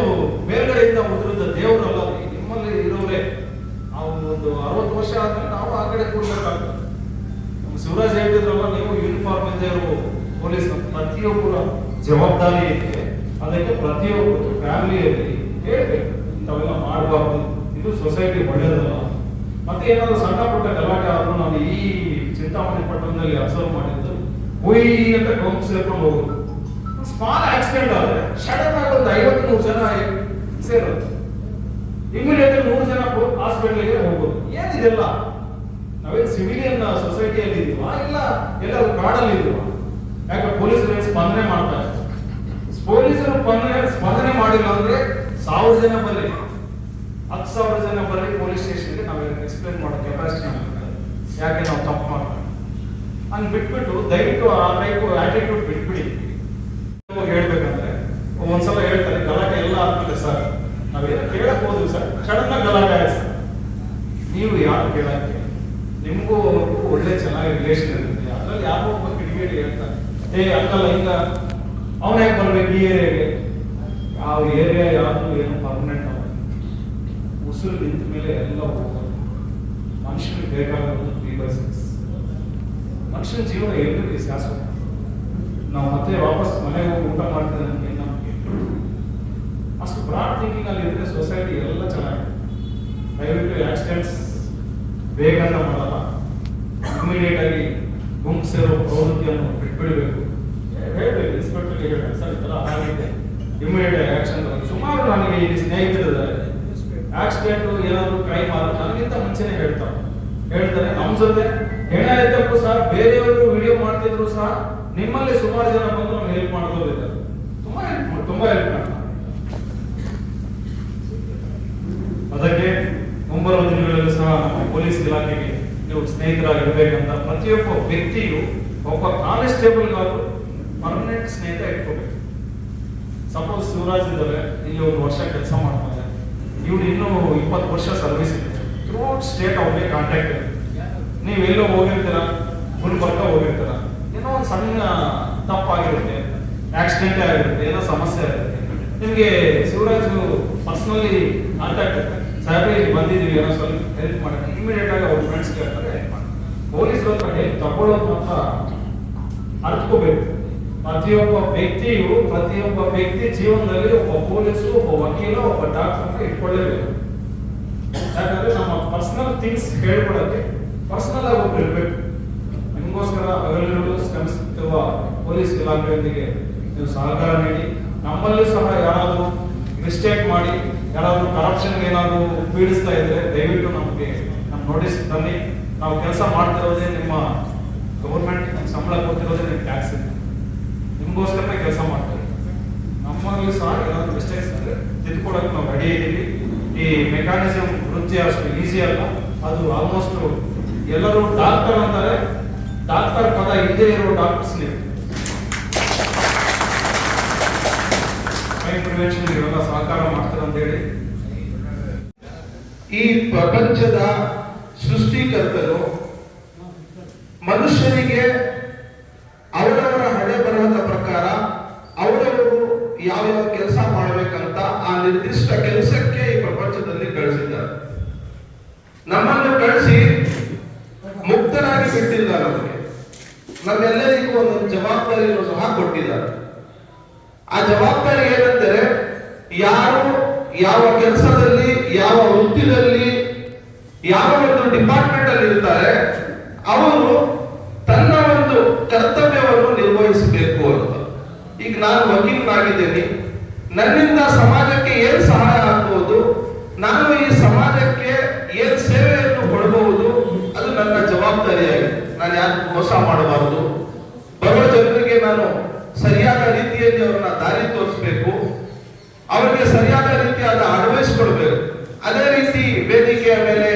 ಮೇಲ್ಗಡೆಯಿಂದ ಉದುರಿದ ದೇವರಲ್ಲ. ನಿಮ್ಮಲ್ಲಿ ಇರೋರೇ ನಾವು ಒಂದು ಅರವತ್ತು ವರ್ಷ ಆದ್ಮೇಲೆ ನಾವು ಆ ಕಡೆ ಕೂಡ್ಬೇಕಾಗ್ತದೆ ನಮ್ಮ ಶಿವರಾಜ್ ಹೇಳ್ತಿದ್ರಲ್ಲ, ನೀವು ಯೂನಿಫಾರ್ಮ್ ಇಂದ ಪೊಲೀಸ್ ಅಂತ ಪ್ರತಿಯೊಬ್ಬರ ಜವಾಬ್ದಾರಿ ಇದೆ ಅದಕ್ಕೆ ಪ್ರತಿಯೊಬ್ಬರು ಫ್ಯಾಮಿಲಿಯಲ್ಲಿ ಹೇಳ್ಬೇಕು, ಇಂಥವೆಲ್ಲ ಮಾಡಬಾರ್ದು. ಇದು ಸೊಸೈಟಿ ಒಳ್ಳೇದಲ್ಲ. ಏನಾದ್ರು ಸಣ್ಣ ಪುಟ್ಟ ಗಲಾಟೆ ಆದ್ರೂ ನಾನು ಈ ಚಿಂತಾಮಣಿ ಪಟ್ಟಣದಲ್ಲಿ ಅಬ್ಸರ್ವ್ ಮಾಡಿದ್ದು, ಹುಯ್ ಅಂತ ಕೌಂಟ್ ಸೇರ್ಕೊಂಡು ಹೋಗುದು. ಸ್ಮಾಲ್ ಆಕ್ಸಿಡೆಂಟ್ ಆದ್ರೆ ಸಡನ್ ಆಗಿ ಒಂದು ಐವತ್ತು ನೂರು ಜನ ಸೇರೋದು. ಇಮಿಡಿಯೇಟ್ ನೂರು ಜನ ಹಾಸ್ಪಿಟಲ್ಗೆ ಹೋಗೋದು. ಏನಿದೆಲ್ಲ ನಾವೇನ್ ಸಿವಿಲಿಯನ್ ಸೊಸೈಟಿಯಲ್ಲಿ ಇದೀವಾ? ಇಲ್ಲ, ಎಲ್ಲರೂ ಕಾಡಲ್ಲಿ ಇದೀವಾ? ಯಾಕೆ ಪೊಲೀಸರು ಸ್ಪಂದನೆ ಮಾಡ್ತಾರೆ ಪೊಲೀಸರು ಸ್ಪಂದನೆ ಸ್ಪಂದನೆ ಮಾಡಿಲ್ಲ ಅಂದ್ರೆ ಸಾವಿರ ಜನ ಬರ್ಲಿ. ಹತ್ತು ಸಾವಿರ ಜನ ಬರಲಿ ಪೊಲೀಸ್ ಸ್ಟೇಷನ್ಗೆ ನಾವು ಎಕ್ಸ್ಪ್ಲೇನ್ ಮಾಡೋ ಕೆಪಾಸಿಟಿ ಯಾಕೆ ನಾವು ತಪ್ಪು ಮಾಡ್ತೀವಿ ಹಂಗ್ ಬಿಟ್ಬಿಟ್ಟು ದಯವಿಟ್ಟು ಆ ಟೈಪ್ ಆಟಿಟ್ಯೂಡ್ ಬಿಟ್ಬಿಡಿ. ಹೇಳ್ಬೇಕಂದ್ರೆ, ಒಂದ್ಸಲ ಹೇಳ್ತಾರೆ, ಗಲಾಟೆ ಎಲ್ಲ ಆಗ್ತದೆ ಸರ್ ನಾವೇನು ಕೇಳಕ್ ಹೋದ್ವಿ ಸರ್ ಸಡನ್ ಗಲಾಟೆ ಆಯ್ತು ಸರ್ ನೀವು ಯಾರು ಕೇಳಕ್ಕೆ? ನಿಮಗೂ ಅವ್ರಿಗೂ ಒಳ್ಳೆ ಚೆನ್ನಾಗಿ ರಿಲೇಷನ್ ಇರುತ್ತೆ. ಅದ್ರಲ್ಲಿ ಯಾರೋ ಒಬ್ಬ ಕಿಡಿಗೇಡಿ ಹೇಳ್ತಾರೆ. ಏ, ಅಂಕಲ್, ಹಿಂಗ ಅವನ ಯಾಕೆ ಬರ್ಬೇಕು? ಈ ಏರಿಯಾಗೆ ಯಾವ ಏರಿಯಾ ಯಾವುದು ಏನು ಪರ್ಮನೆಂಟ್ ಉಸಿರು ನಿಂತ ಮೇಲೆ ಎಲ್ಲ ಹೋಗೋದು. ಮನುಷ್ಯನಿಗೆ ಬೇಕಾಗಿರೋದು ತ್ರೀ ಬೈ ಸಿಕ್ಸ್ ಮನುಷ್ಯನ ಜೀವನ ಎಲ್ರಿಗೂ ಶಾಶ್ವತ. ನಾವು ಮತ್ತೆ ವಾಪಸ್ ಮನೆಗೆ ಹೋಗಿ ಊಟ ಏನ್ ನಂಬಿಕೆ ಅಷ್ಟು ಬ್ರಾಡ್ ಥಿಂಕಿಂಗ್ ಅಲ್ಲಿ ಇದ್ರೆ ಸೊಸೈಟಿ ಎಲ್ಲ ಚೆನ್ನಾಗಿದೆ. ದಯವಿಟ್ಟು ಆಕ್ಸಿಡೆಂಟ್ಸ್ ಬೇಗಂತ ಮಾಡಲ್ಲ. ಇಮಿಡಿಯೇಟ್ ಆಗಿ ಗುಂಪು ಸೇರೋ ಪ್ರವೃತ್ತಿಯನ್ನು ಬಿಟ್ಬಿಡಬೇಕು. ಹೇಳ್ಬೇಕು ಇನ್ಸ್ಪೆಕ್ಟರ್ಗೆ ಹೇಳ್ಬೇಕು. ಸರ್, ಈ ಥರ ಆಗಿದೆ. ಇಮಿಡಿಯೇಟ್ ಆಗಿ ಆಕ್ಷನ್ ಸುಮಾರು ನನಗೆ ಇಲ್ಲಿ ಸ್ನೇಹಿತರಿದ್ದಾರೆ. ಆಕ್ಸಿಡೆಂಟ್ ಏನಾದ್ರು ಕ್ರೈಮ್ ಆದ್ರೆ ನನಗಿಂತ ಮುಂಚೆನೆ ಹೇಳ್ತಾರೆ ಹೇಳ್ತಾರೆ ನಮ್ಮ ಜೊತೆ ಏನಾಯ್ತಕ್ಕೂ ಸಹ ಬೇರೆಯವರು ವಿಡಿಯೋ ಮಾಡ್ತಿದ್ರು ಸಹ ನಿಮ್ಮಲ್ಲಿ ಸುಮಾರು ಜನ ಬಂದು ನಮ್ಗೆ ಹೆಲ್ಪ್ ಮಾಡ್ಕೋದಿದ್ದಾರೆ ತುಂಬಾ ಹೆಲ್ಪ್ ತುಂಬಾ ಹೆಲ್ಪ್ ಅದಕ್ಕೆ ಮುಂಬರುವ ದಿನಗಳಲ್ಲಿ ಸಹ ನಮ್ಮ ಪೊಲೀಸ್ ಇಲಾಖೆಗೆ ನೀವು ಸ್ನೇಹಿತರಾಗಿರ್ಬೇಕಂತ ಪ್ರತಿಯೊಬ್ಬ ವ್ಯಕ್ತಿಯು ಒಬ್ಬ ಕಾನ್ಸ್ಟೇಬಲ್ಗಾದ್ರು ಪರ್ಮನೆಂಟ್ ಸ್ನೇಹಿತ ಇಟ್ಕೋಬೇಕು. ಸಪೋಸ್ ಶಿವರಾಜ್ ಇದ್ದಾರೆ ಇಲ್ಲಿ ಒಂದು ವರ್ಷ ಕೆಲಸ ಮಾಡ್ತಾರೆ ಇವ್ರು ಇನ್ನೂ ಇಪ್ಪತ್ತು ವರ್ಷ ಸರ್ವಿಸ್ ಇದೆ. ಥ್ರೂಟ್ ಸ್ಟೇಟ್ ಅವ್ರಿಗೆ ಕಾಂಟ್ಯಾಕ್ಟ್ ಇದೆ. ನೀವು ಎಲ್ಲೋ ಹೋಗಿರ್ತೀರ ಗುಲ್ಬರ್ಗ ಹೋಗಿರ್ತೀರ, ಏನೋ ಒಂದು ಸಣ್ಣ ತಪ್ಪಾಗಿರುತ್ತೆ ಆಕ್ಸಿಡೆಂಟ್ ಆಗಿರುತ್ತೆ, ಏನೋ ಸಮಸ್ಯೆ ಆಗಿರುತ್ತೆ. ನಿಮಗೆ ಶಿವರಾಜ್ ಪರ್ಸ್ನಲಿ ಕಾಂಟ್ಯಾಕ್ಟ್ ಇರುತ್ತೆ ಇಲ್ಲಿ ಬಂದಿದ್ದೀವಿ, ಏನೋ ಸ್ವಲ್ಪ ಹೆಲ್ಪ್ ಮಾಡಿ ಇಮಿಡಿಯೇಟ್ ಆಗಿ ಅವ್ರ ಫ್ರೆಂಡ್ಸ್ ಕೇಳ್ತಾರೆ ಹೆಲ್ಪ್ ಮಾಡಿ ಪೊಲೀಸ್ ಹತ್ರ ಹೆಲ್ಪ್ ತಗೊಳ್ಳೋದು ಮಾತ್ರ ಅರ್ಥಕೋಬೇಕು ಪ್ರತಿಯೊಬ್ಬ ವ್ಯಕ್ತಿಯು, ಪ್ರತಿಯೊಬ್ಬ ವ್ಯಕ್ತಿ ಜೀವನದಲ್ಲಿ ಒಬ್ಬ ಪೊಲೀಸು, ಒಬ್ಬ ವಕೀಲ, ಒಬ್ಬ ಡಾಕ್ಟರ್ ಇಟ್ಕೊಳ್ಳೇಬೇಕು. ಯಾಕಂದ್ರೆ ನಮ್ಮ ಪರ್ಸನಲ್ ಥಿಂಗ್ಸ್ ಹೇಳ್ಕೊಡಕ್ಕೆ ಪರ್ಸನಲ್ ಆಗಿ ಒಬ್ರು ಇರ್ಬೇಕು. ನಿಮಗೋಸ್ಕರ ಹಗಲಿರುಳು ಶ್ರಮಿಸುತ್ತಿರುವ ಪೊಲೀಸ್ ಇಲಾಖೆಯೊಂದಿಗೆ ನೀವು ಸಹಕಾರ ನೀಡಿ, ನಮ್ಮಲ್ಲಿ ಸಹ ಯಾರಾದರೂ ಮಿಸ್ಟೇಕ್ ಮಾಡಿ, ಯಾರಾದರೂ ಕರಪ್ಷನ್ ಏನಾದರೂ ಪೀಡಿಸ್ತಾ ಇದ್ರೆ ದಯವಿಟ್ಟು ನಮಗೆ ನಮ್ಮ ನೋಟಿಸ್ ತನ್ನಿ ನಾವು ಕೆಲಸ ಮಾಡ್ತಿರೋದೇ ನಿಮ್ಮ ಗೌರ್ಮೆಂಟ್ ಸಂಬಳ ಕೊಡ್ತಿರೋದೇ ನಿಮ್ಮ ಟ್ಯಾಕ್ಸ್ ನಿಮಗೋಸ್ಕರನೇ ಕೆಲಸ ಮಾಡ್ತೀವಿ ನಮ್ಮಲ್ಲಿ ಸಹ ಏನಾದರೂ ಮಿಸ್ಟೇಕ್ಸ್ ಅಂದರೆ ತಿದ್ದುಕೊಳ್ಳೋಕೆ ನಾವು ರೆಡಿ ಇದ್ದೀವಿ ಈ ಮೆಕ್ಯಾನಿಸಮ್ ವೃತ್ತಿ ಅಷ್ಟು ಈಸಿ ಅಲ್ಲ. ಅದು ಆಲ್ಮೋಸ್ಟ್ ಎಲ್ಲರೂ ಡಾಕ್ಟರ್ ಅಂತಾರೆ. ಡಾಕ್ಟರ್ ಪದ ಇಲ್ಲದೆ ಇರೋ ಡಾಕ್ಟರ್ಸ್ ನೀವು ಪ್ರಿವೆನ್ಷನ್ ಇವೆಲ್ಲ ಸಹಕಾರ ಮಾಡ್ತಾರೆ ಅಂತ ಹೇಳಿ. ಈ ಪ್ರಪಂಚದ ಸೃಷ್ಟಿಕರ್ತನು ಮನುಷ್ಯನಿಗೆ ಅವರವರ ಹಳೆ ಬರಹದ ಪ್ರಕಾರ ಅವರವರು ಯಾವ ಕೆಲಸ ಮಾಡಬೇಕಂತ ಆ ನಿರ್ದಿಷ್ಟ ಕೆಲಸಕ್ಕೆ ಈ ಪ್ರಪಂಚದಲ್ಲಿ ಕಳಿಸಿದ್ದಾರೆ. ನಮ್ಮನ್ನು ಕಳಿಸಿ ಮುಕ್ತರಾಗಿ ಬಿಟ್ಟಿಲ್ಲ ನಮಗೆ ನಮ್ಮೆಲ್ಲರಿಗೂ ಒಂದೊಂದು ಜವಾಬ್ದಾರಿಯನ್ನು ಸಹ ಕೊಟ್ಟಿದ್ದಾರೆ. ಆ ಜವಾಬ್ದಾರಿ ಏನಂದರೆ ಯಾರು ಯಾವ ಕೆಲಸದಲ್ಲಿ, ಯಾವ ವೃತ್ತಿನಲ್ಲಿ ಯಾವ ಒಂದು ಡಿಪಾರ್ಟ್ಮೆಂಟ್ ಅಲ್ಲಿ ಇರ್ತಾರೆ ಅವರು ತನ್ನ ಒಂದು ಕರ್ತವ್ಯವನ್ನು ನಿರ್ವಹಿಸಬೇಕು ಅಂತ ಈಗ ನಾನು ವಕೀಲನಾಗಿದ್ದೇನೆ ನನ್ನಿಂದ ಸಮಾಜಕ್ಕೆ ಏನ್ ಸಹಾಯ ಆಗಬಹುದು ನಾನು ಈ ಸಮಾಜಕ್ಕೆ ಏನ್ ಸೇವೆಯನ್ನು ಕೊಡಬಹುದು? ಅದು ನನ್ನ ಜವಾಬ್ದಾರಿಯಾಗಿದೆ. ನಾನು ಯಾಕೆ ಮೋಸ ಮಾಡಬಾರದು. ಬರುವ ಜನರಿಗೆ ನಾನು ಸರಿಯಾದ ರೀತಿಯಲ್ಲಿ ಅವ್ರನ್ನ ದಾರಿ ತೋರಿಸಬೇಕು. ಅವರಿಗೆ ಸರಿಯಾದ ರೀತಿಯಾದ ಅಡ್ವೈಸ್ ಕೊಡಬೇಕು. ಅದೇ ರೀತಿ ವೇದಿಕೆಯ ಮೇಲೆ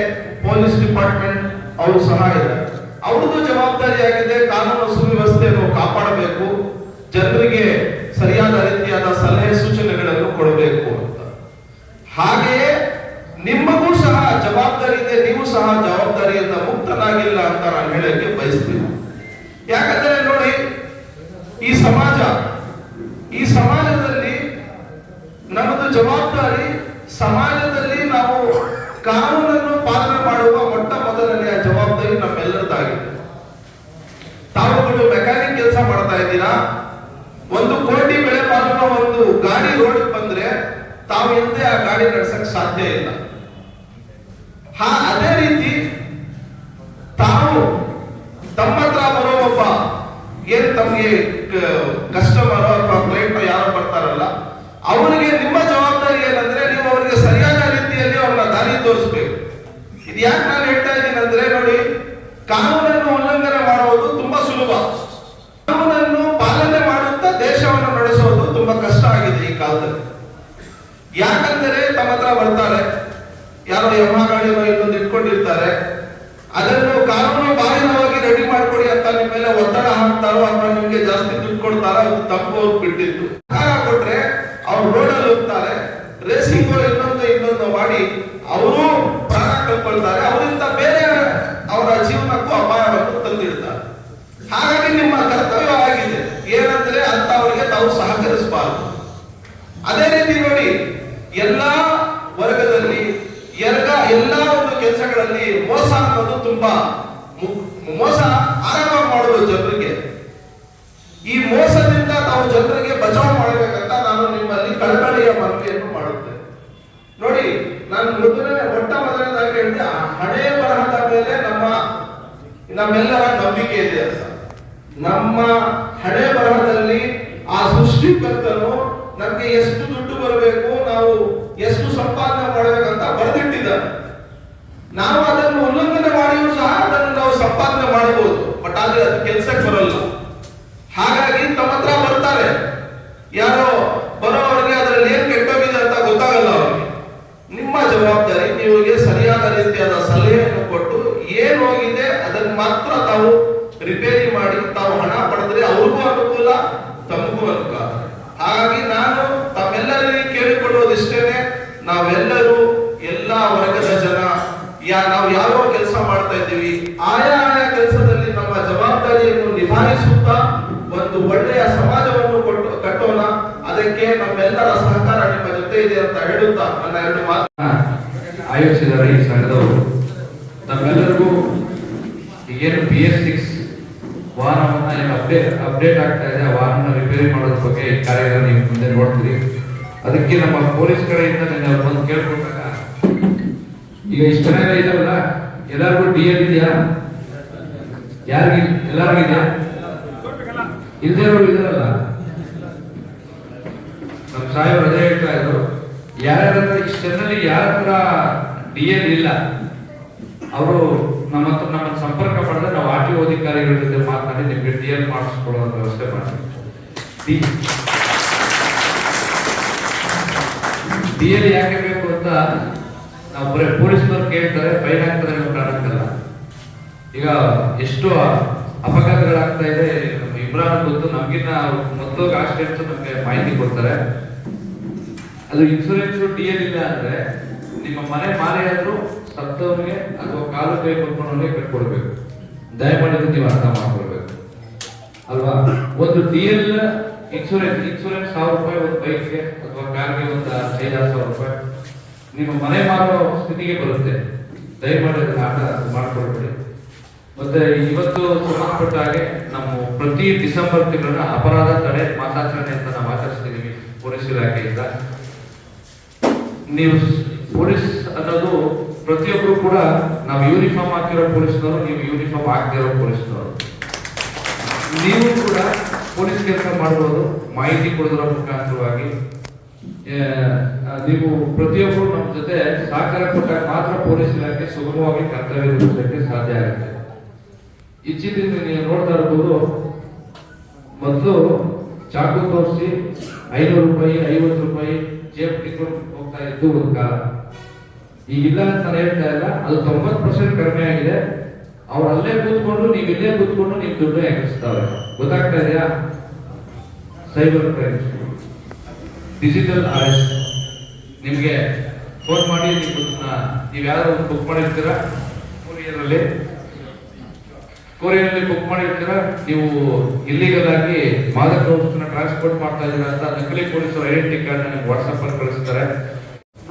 ಪೊಲೀಸ್ ಡಿಪಾರ್ಟ್ಮೆಂಟ್ ಅವರು ಸಹ ಇದೆ. ಅವ್ರದ್ದು ಜವಾಬ್ದಾರಿಯಾಗಿದೆ, ಕಾನೂನು ಸುವ್ಯವಸ್ಥೆಯನ್ನು ಕಾಪಾಡಬೇಕು. ಜನರಿಗೆ ಸರಿಯಾದ ರೀತಿಯಾದ ಸಲಹೆ ಸೂಚನೆಗಳನ್ನು ಕೊಡಬೇಕು ಅಂತ. ಹಾಗೆಯೇ ನಿಮಗೂ ಸಹ ಜವಾಬ್ದಾರಿ ಇದೆ, ನೀವು ಸಹ ಜವಾಬ್ದಾರಿಯಿಂದ ಮುಕ್ತನಾಗಿಲ್ಲ ಅಂತ ನಾನು ಹೇಳಕ್ಕೆ ಬಯಸ್ತೀನಿ. ಯಾಕಂದ್ರೆ ನೋಡಿ, ಈ ಸಮಾಜ, ಈ ಸಮಾಜದಲ್ಲಿ ನಮ್ಮದು ಜವಾಬ್ದಾರಿ ಸಮಾಜದಲ್ಲಿ ನಾವು ಕಾನೂನನ್ನು ಪಾಲನೆ ಮಾಡುವ ಮೊಟ್ಟ ಮೊದಲನೆಯ ಜವಾಬ್ದಾರಿ ನಮ್ಮೆಲ್ಲರದಾಗಿದೆ ತಾವುಗಳು ಮೆಕ್ಯಾನಿಕ್ ಕೆಲಸ ಮಾಡ್ತಾ ಇದ್ದೀರಾ ಒಂದು ಕೋಟಿ ಬೆಳೆ ಬಾಳುವ ಒಂದು ಗಾಡಿ ರೋಡ್ ಬಂದ್ರೆ ತಾವು ಹಿಂದೆ ಆ ಗಾಡಿ ನಡೆಸಕ್ ಸಾಧ್ಯ ಇಲ್ಲ. ಹಾ, ಅದೇ ರೀತಿ ತಾವು ತಮ್ಮ ಹತ್ರ ಬರೋ ಒಬ್ಬ ಏನ್ ತಮಗೆ ಕಸ್ಟಮರ್ ಅಥವಾ ಕ್ಲೈಂಟ್ ಯಾರು ಬರ್ತಾರಲ್ಲ, ಅವರಿಗೆ ನಿಮ್ಮ ಜವಾಬ್ದಾರಿ ಏನಂದ್ರೆ ನೀವು ಅವರಿಗೆ ಸರಿಯಾದ ರೀತಿಯಲ್ಲಿ ಅವ್ರನ್ನ ದಾರಿ ತೋರಿಸ್ಬೇಕು. ಇದು ಯಾಕೆ ನಾನು ಹೇಳ್ತಾ ಇದ್ದೀನಿ ಅಂದ್ರೆ ನೋಡಿ, ಕಾನೂನನ್ನು ಉಲ್ಲಂಘನೆ ಮಾಡುವುದು ತುಂಬಾ ಸುಲಭ. ಕಾಲದಲ್ಲಿ ಯಾಕಂದರೆ ತಮ್ಮ ಹತ್ರ ಬರ್ತಾರೆ. ಯಾರೋ ಯಮ ಇನ್ನೊಂದು ಇಟ್ಕೊಂಡಿರ್ತಾರೆ. ಅದನ್ನು ಕಾನೂನು ಬಾಹಿರವಾಗಿ ರೆಡಿ ಮಾಡ್ಕೊಡಿ ಅಂತ ನಿಮ್ಮ ಮೇಲೆ ಒತ್ತಡ ಹಾಕ್ತಾರೋ ಅಥವಾ ನಿಮ್ಗೆ ಜಾಸ್ತಿ ದುಡ್ಡು ಕೊಡ್ತಾರೋ ಅದು ತಪ್ಪು ಅವ್ರು ಸರ್ಕಾರ ಕೊಟ್ರೆ ಅವ್ರು ರೋಡಲ್ಲಿ ಹೋಗ್ತಾರೆ. ರೇಸಿಂಗ್ ಇನ್ನೊಂದು ಇನ್ನೊಂದು ಮಾಡಿ, ಅವರು ಪ್ರಾಣ ಕಳ್ಕೊಳ್ತಾರೆ. ಅವರಿಂದ ಬೇರೆ ಅವರ ಜೀವನಕ್ಕೂ ಅಪಾಯವನ್ನು ತಂದಿಡ್ತಾರೆ ಹಾಗಾಗಿ ನಿಮ್ಮ ಕರ್ತವ್ಯ ಆಗಿದೆ ಏನಂದ್ರೆ ಅಂತವರಿಗೆ ತಾವು ಸಹಕರಿಸಬಾರದು ಅದೇ ರೀತಿ ನೋಡಿ, ಎಲ್ಲಾ ವರ್ಗದಲ್ಲಿ, ಎಲ್ಲ, ಎಲ್ಲಾ ಒಂದು ಕೆಲಸಗಳಲ್ಲಿ ಮೋಸ ಅನ್ನೋದು ತುಂಬಾ ಮೋಸ ಆರಂಭ ಮಾಡುವ ಜನರಿಗೆ. ಈ ಮೋಸದಿಂದ ನಾವು ಜನರಿಗೆ ಬಚಾವ್ ಮಾಡಬೇಕಂತ ನಾನು ನಿಮ್ಮಲ್ಲಿ ಕಳಕಳಿಯ ಮನವಿಯನ್ನು ಮಾಡುತ್ತೇನೆ. ನೋಡಿ, ನಾನು ಮೊದಲನೇ, ಮೊಟ್ಟ ಮೊದಲನೇದಾಗಿ ಹೇಳಿದೆ, ಆ ಹಣೆ ಬರಹದ ಮೇಲೆ ನಮ್ಮ, ನಮ್ಮೆಲ್ಲರ ನಂಬಿಕೆ ಇದೆ ಅಂತ. ನಮ್ಮ ಹಣೆ ಬರಹದಲ್ಲಿ ಆ ಸೃಷ್ಟಿಕರ್ತನು ನಮ್ಗೆ ಎಷ್ಟು ದುಡ್ಡು ಬರಬೇಕು, ನಾವು ಎಷ್ಟು ಸಂಪಾದನೆ ಮಾಡಬೇಕಂತ ಬರೆದಿಟ್ಟಿದ್ದಾನೆ ನಾವು ಅದನ್ನು ಉಲ್ಲಂಘನೆ ಮಾಡಿಯೂ ಸಹ ಅದನ್ನು ನಾವು ಸಂಪಾದನೆ ಮಾಡಬಹುದು, ಬಟ್ ಆದ್ರೆ ಅದು ಕೆಲಸಕ್ಕೆ ಬರಲ್ಲ. ಹಾಗಾಗಿ ತಮ್ಮ ಹತ್ರ ಬರ್ತಾರೆ. ಯಾರೋ ಬರೋವರಿಗೆ ಅದರಲ್ಲಿ ಏನ್ ಕೆಟ್ಟೋಗಿದೆ ಅಂತ ಗೊತ್ತಾಗಲ್ಲ ಅವರಿಗೆ. ನಿಮ್ಮ ಜವಾಬ್ದಾರಿ, ನಿಮಗೆ ಸರಿಯಾದ ರೀತಿಯಾದ ಸಲಹೆಯನ್ನು ಕೊಟ್ಟು ಏನು ಹೋಗಿದೆ ಅದನ್ನು ಮಾತ್ರ ತಾವು ರಿಪೇರಿ ಮಾಡಿ ತಾವು ಹಣ ಪಡೆದ್ರೆ ಅವ್ರಿಗೂ ಅನುಕೂಲ, ತಮಗೂ ಅನುಕೂಲ. ಹಾಗಾಗಿ ನಾನು ತಮ್ಮೆಲ್ಲರಲ್ಲಿ ಕೇಳಿಕೊಳ್ಳುವುದಿಷ್ಟೇನೆ, ನಾವೆಲ್ಲರೂ ಎಲ್ಲ ವರ್ಗದ ಜನ, ಯಾ, ನಾವು ಯಾವ ಕೆಲಸ ಮಾಡ್ತಾ ಇದ್ದೀವಿ, ಆಯಾ ಆಯಾ ಕೆಲಸದಲ್ಲಿ ನಮ್ಮ ಜವಾಬ್ದಾರಿಯನ್ನು ನಿಭಾಯಿಸುತ್ತಾ ಒಂದು ಒಳ್ಳೆಯ ಸಮಾಜವನ್ನು ಕೊಟ್ಟು, ಕಟ್ಟೋಣ. ಅದಕ್ಕೆ ನಮ್ಮೆಲ್ಲರ ಸಹಕಾರ ನಿಮ್ಮ ಜೊತೆ ಇದೆ ಅಂತ ಹೇಳುತ್ತಾ ನನ್ನ ಎರಡು ಮಾತು. ಆಯೋಜಿಸಿದ್ದಾರೆ ಈ ಸಂಘದವರು. ನಮ್ಮೆಲ್ಲರಿಗೂ ಏನು ಬಿ ಎಸ್ ಸಿಕ್ಸ್ ವಾಹನವನ್ನ ಏನು ಅಪ್ಡೇಟ್ ಅಪ್ಡೇಟ್ ಆಗ್ತಾ ಇದೆ. ವಾಹನ ರಿಪೇರಿ ಮಾಡೋದ್ರ ಬಗ್ಗೆ ಈ ನೀವು ಮುಂದೆ ನೋಡ್ತೀರಿ. ಅದಕ್ಕೆ ನಮ್ಮ ಪೊಲೀಸ್ ಕಡೆಯಿಂದ ನಿನ್ನೆ ಅವ್ರು ಬಂದು ಕೇಳ್ಕೊಂಡಾಗ ಈಗ ಇಷ್ಟು ಜನ ಇದಾವಲ್ಲ ಎಲ್ಲರಿಗೂ ಡಿ ಎಲ್ ಇದೆಯಾ? ಯಾರಿಗೆ, ಎಲ್ಲರಿಗೂ ಇದೆಯಾ? ಇದಾರಲ್ಲ. ನಮ್ಮ ಸಾಹೇಬ್ ಅದೇ ಹೇಳ್ತಾ ಇದ್ರು. ಯಾರ್ಯಾರ ಇಷ್ಟರಲ್ಲಿ ಯಾರ ಹತ್ರ ಡಿ ಎಲ್ ಇಲ್ಲ, ಅವರು ನಮ್ಮ ಹತ್ರ ನಮ್ಮ ಸಂಪರ್ಕ ಪಡೆದ್ರೆ ನಾವು ಆರ್ ಟಿ ಒ ಅಧಿಕಾರಿಗಳ ಜೊತೆ ಮಾತನಾಡಿ ನಿಮಗೆ ಡಿ ಎಲ್ ಮಾಡಿಸ್ಕೊಡೋ ವ್ಯವಸ್ಥೆ ಮಾಡ್ತೀವಿ. ಡಿ ಎಲ್ ಯಾಕೆ ಬೇಕು ಅಂತ ನಾವು ಬರೀ ಪೊಲೀಸ್ನವ್ರು ಕೇಳ್ತಾರೆ ಫೈನ್ ಆಗ್ತಾರೆ ಅನ್ನೋ ಕಾರಣಕ್ಕಲ್ಲ ಈಗ ಎಷ್ಟು ಅಪಘಾತಗಳಾಗ್ತಾ ಇದೆ ಇಮ್ರಾನ್ ಗೊತ್ತು, ನಮಗಿನ್ನ ಮೊದಲು ಆಕ್ಸಿಡೆಂಟ್ಸ್ ನಮಗೆ ಮಾಹಿತಿ ಕೊಡ್ತಾರೆ. ಅದು ಇನ್ಸೂರೆನ್ಸ್ ಡಿ ಎಲ್ ಇಲ್ಲ ಅಂದ್ರೆ ನಿಮ್ಮ ಮನೆ ಮಾರಿ ಸತ್ತವನಿಗೆ ಅಥವಾ ಕಾಲು ಕೈ ಕೊಟ್ಕೊಂಡವನಿಗೆ ಕಟ್ಕೊಡ್ಬೇಕು. ದಯಮಾಡಿ ನೀವು ಅರ್ಥ ಮಾಡ್ಕೊಳ್ಬೇಕು. ಅಲ್ವಾ? ಒಂದು ಡಿಎಲ್ ಇನ್ಸೂರೆನ್ಸ್ ಇನ್ಸೂರೆನ್ಸ್ ಸಾವಿರ ರೂಪಾಯಿ ಒಂದು ಬೈಕ್ಗೆ ಅಥವಾ ಕಾರ್ಗೆ ಒಂದು ಐದಾರು ಸಾವಿರ ರೂಪಾಯಿ ನಿಮ್ಮ ಮನೆ ಮಾರುವ ಸ್ಥಿತಿಗೆ ಬರುತ್ತೆ. ದಯಮಾಡಿ ಅದನ್ನ ಆಟ ಮಾಡ್ಕೊಳ್ಬೇಡಿ. ಮತ್ತೆ ಇವತ್ತು ಸಂಬಂಧಪಟ್ಟ ಹಾಗೆ ನಮ್ಮ ಪ್ರತಿ ಡಿಸೆಂಬರ್ ತಿಂಗಳ ಅಪರಾಧ ತಡೆ, ಮಾಸಾಚರಣೆ ಅಂತ ನಾವು ಆಚರಿಸ್ತಿದ್ದೀವಿ ಪೊಲೀಸ್ ಇಲಾಖೆಯಿಂದ. ನೀವು ಪೊಲೀಸ್ ಅನ್ನೋದು ಪ್ರತಿಯೊಬ್ರು ಕೂಡ ನಾವು ಯೂನಿಫಾರ್ಮ್ ಹಾಕಿರೋ ಪೊಲೀಸ್ನವರು, ನೀವು ಯೂನಿಫಾರ್ಮ್ ಹಾಕದಿರೋ ಪೊಲೀಸ್ನವರು. ನೀವು ಕೂಡ ಪೊಲೀಸ್ ಕೆಲಸ ಮಾಡಬಹುದು ಮಾಹಿತಿ ಕೊಡೋದ್ರ ಮುಖಾಂತರವಾಗಿ. ನೀವು ಪ್ರತಿಯೊಬ್ಬರು ನಮ್ಮ ಜೊತೆ ಸಹಕಾರ ಕೊಟ್ಟಾಗ ಮಾತ್ರ ಪೊಲೀಸ್ ಇಲಾಖೆ ಸುಗಮವಾಗಿ ಕರ್ತವ್ಯ ನಿರ್ವಹಿಸಲಿಕ್ಕೆ ಸಾಧ್ಯ ಆಗುತ್ತೆ. ಇಚ್ಚಿದಿಂದ ನೀವು ನೋಡ್ತಾ ಇರ್ಬೋದು, ಮೊದಲು ಚಾಕು ತೋರಿಸಿ ಐನೂರು ರೂಪಾಯಿ, ಐವತ್ತು ರೂಪಾಯಿ ಜೇಬ್ ಟಿಕೊಂಡು ಹೋಗ್ತಾ ಇದ್ದು ಒಂದು ಕಾಲ. ಈಗಿಲ್ಲ ಅಂತ ನಾನು ಹೇಳ್ತಾ ಇಲ್ಲ. ಅದು ತೊಂಬತ್ತು ಪರ್ಸೆಂಟ್ ಕಡಿಮೆ ಆಗಿದೆ. ಅವ್ರು ಅಲ್ಲೇ ಕೂತ್ಕೊಂಡು, ನೀವು ಇಲ್ಲೇ ಕೂತ್ಕೊಂಡು ನೀವು ದುಡ್ಡು ಹೆಂಗಿಸ್ತಾವೆ ಗೊತ್ತಾಗ್ತಾ ಇದೆಯಾ? ಸೈಬರ್ ಕ್ರೈಮ್ ಡಿಜಿಟಲ್ ಅರೆಸ್ಟ್ ನಿಮಗೆ ಫೋನ್ ಮಾಡಿ, ನೀವು ನೀವು ಯಾರು ಬುಕ್ ಮಾಡಿರ್ತೀರಾ? ಕೊರಿಯರಲ್ಲಿ ಕೊರಿಯರಲ್ಲಿ ಬುಕ್ ಮಾಡಿರ್ತೀರಾ? ನೀವು ಇಲ್ಲಿಗಲ್ ಆಗಿ ಮಾದಕ ವಸ್ತುನ ಟ್ರಾನ್ಸ್ಪೋರ್ಟ್ ಮಾಡ್ತಾ ಇದ್ದೀರಾ ಅಂತ ನಕಲಿ ಪೊಲೀಸರು ಐಡೆಂಟಿ ಕಾರ್ಡ್ ನನಗೆ ವಾಟ್ಸಪ್ ಅಲ್ಲಿ ಕಳಿಸ್ತಾರೆ.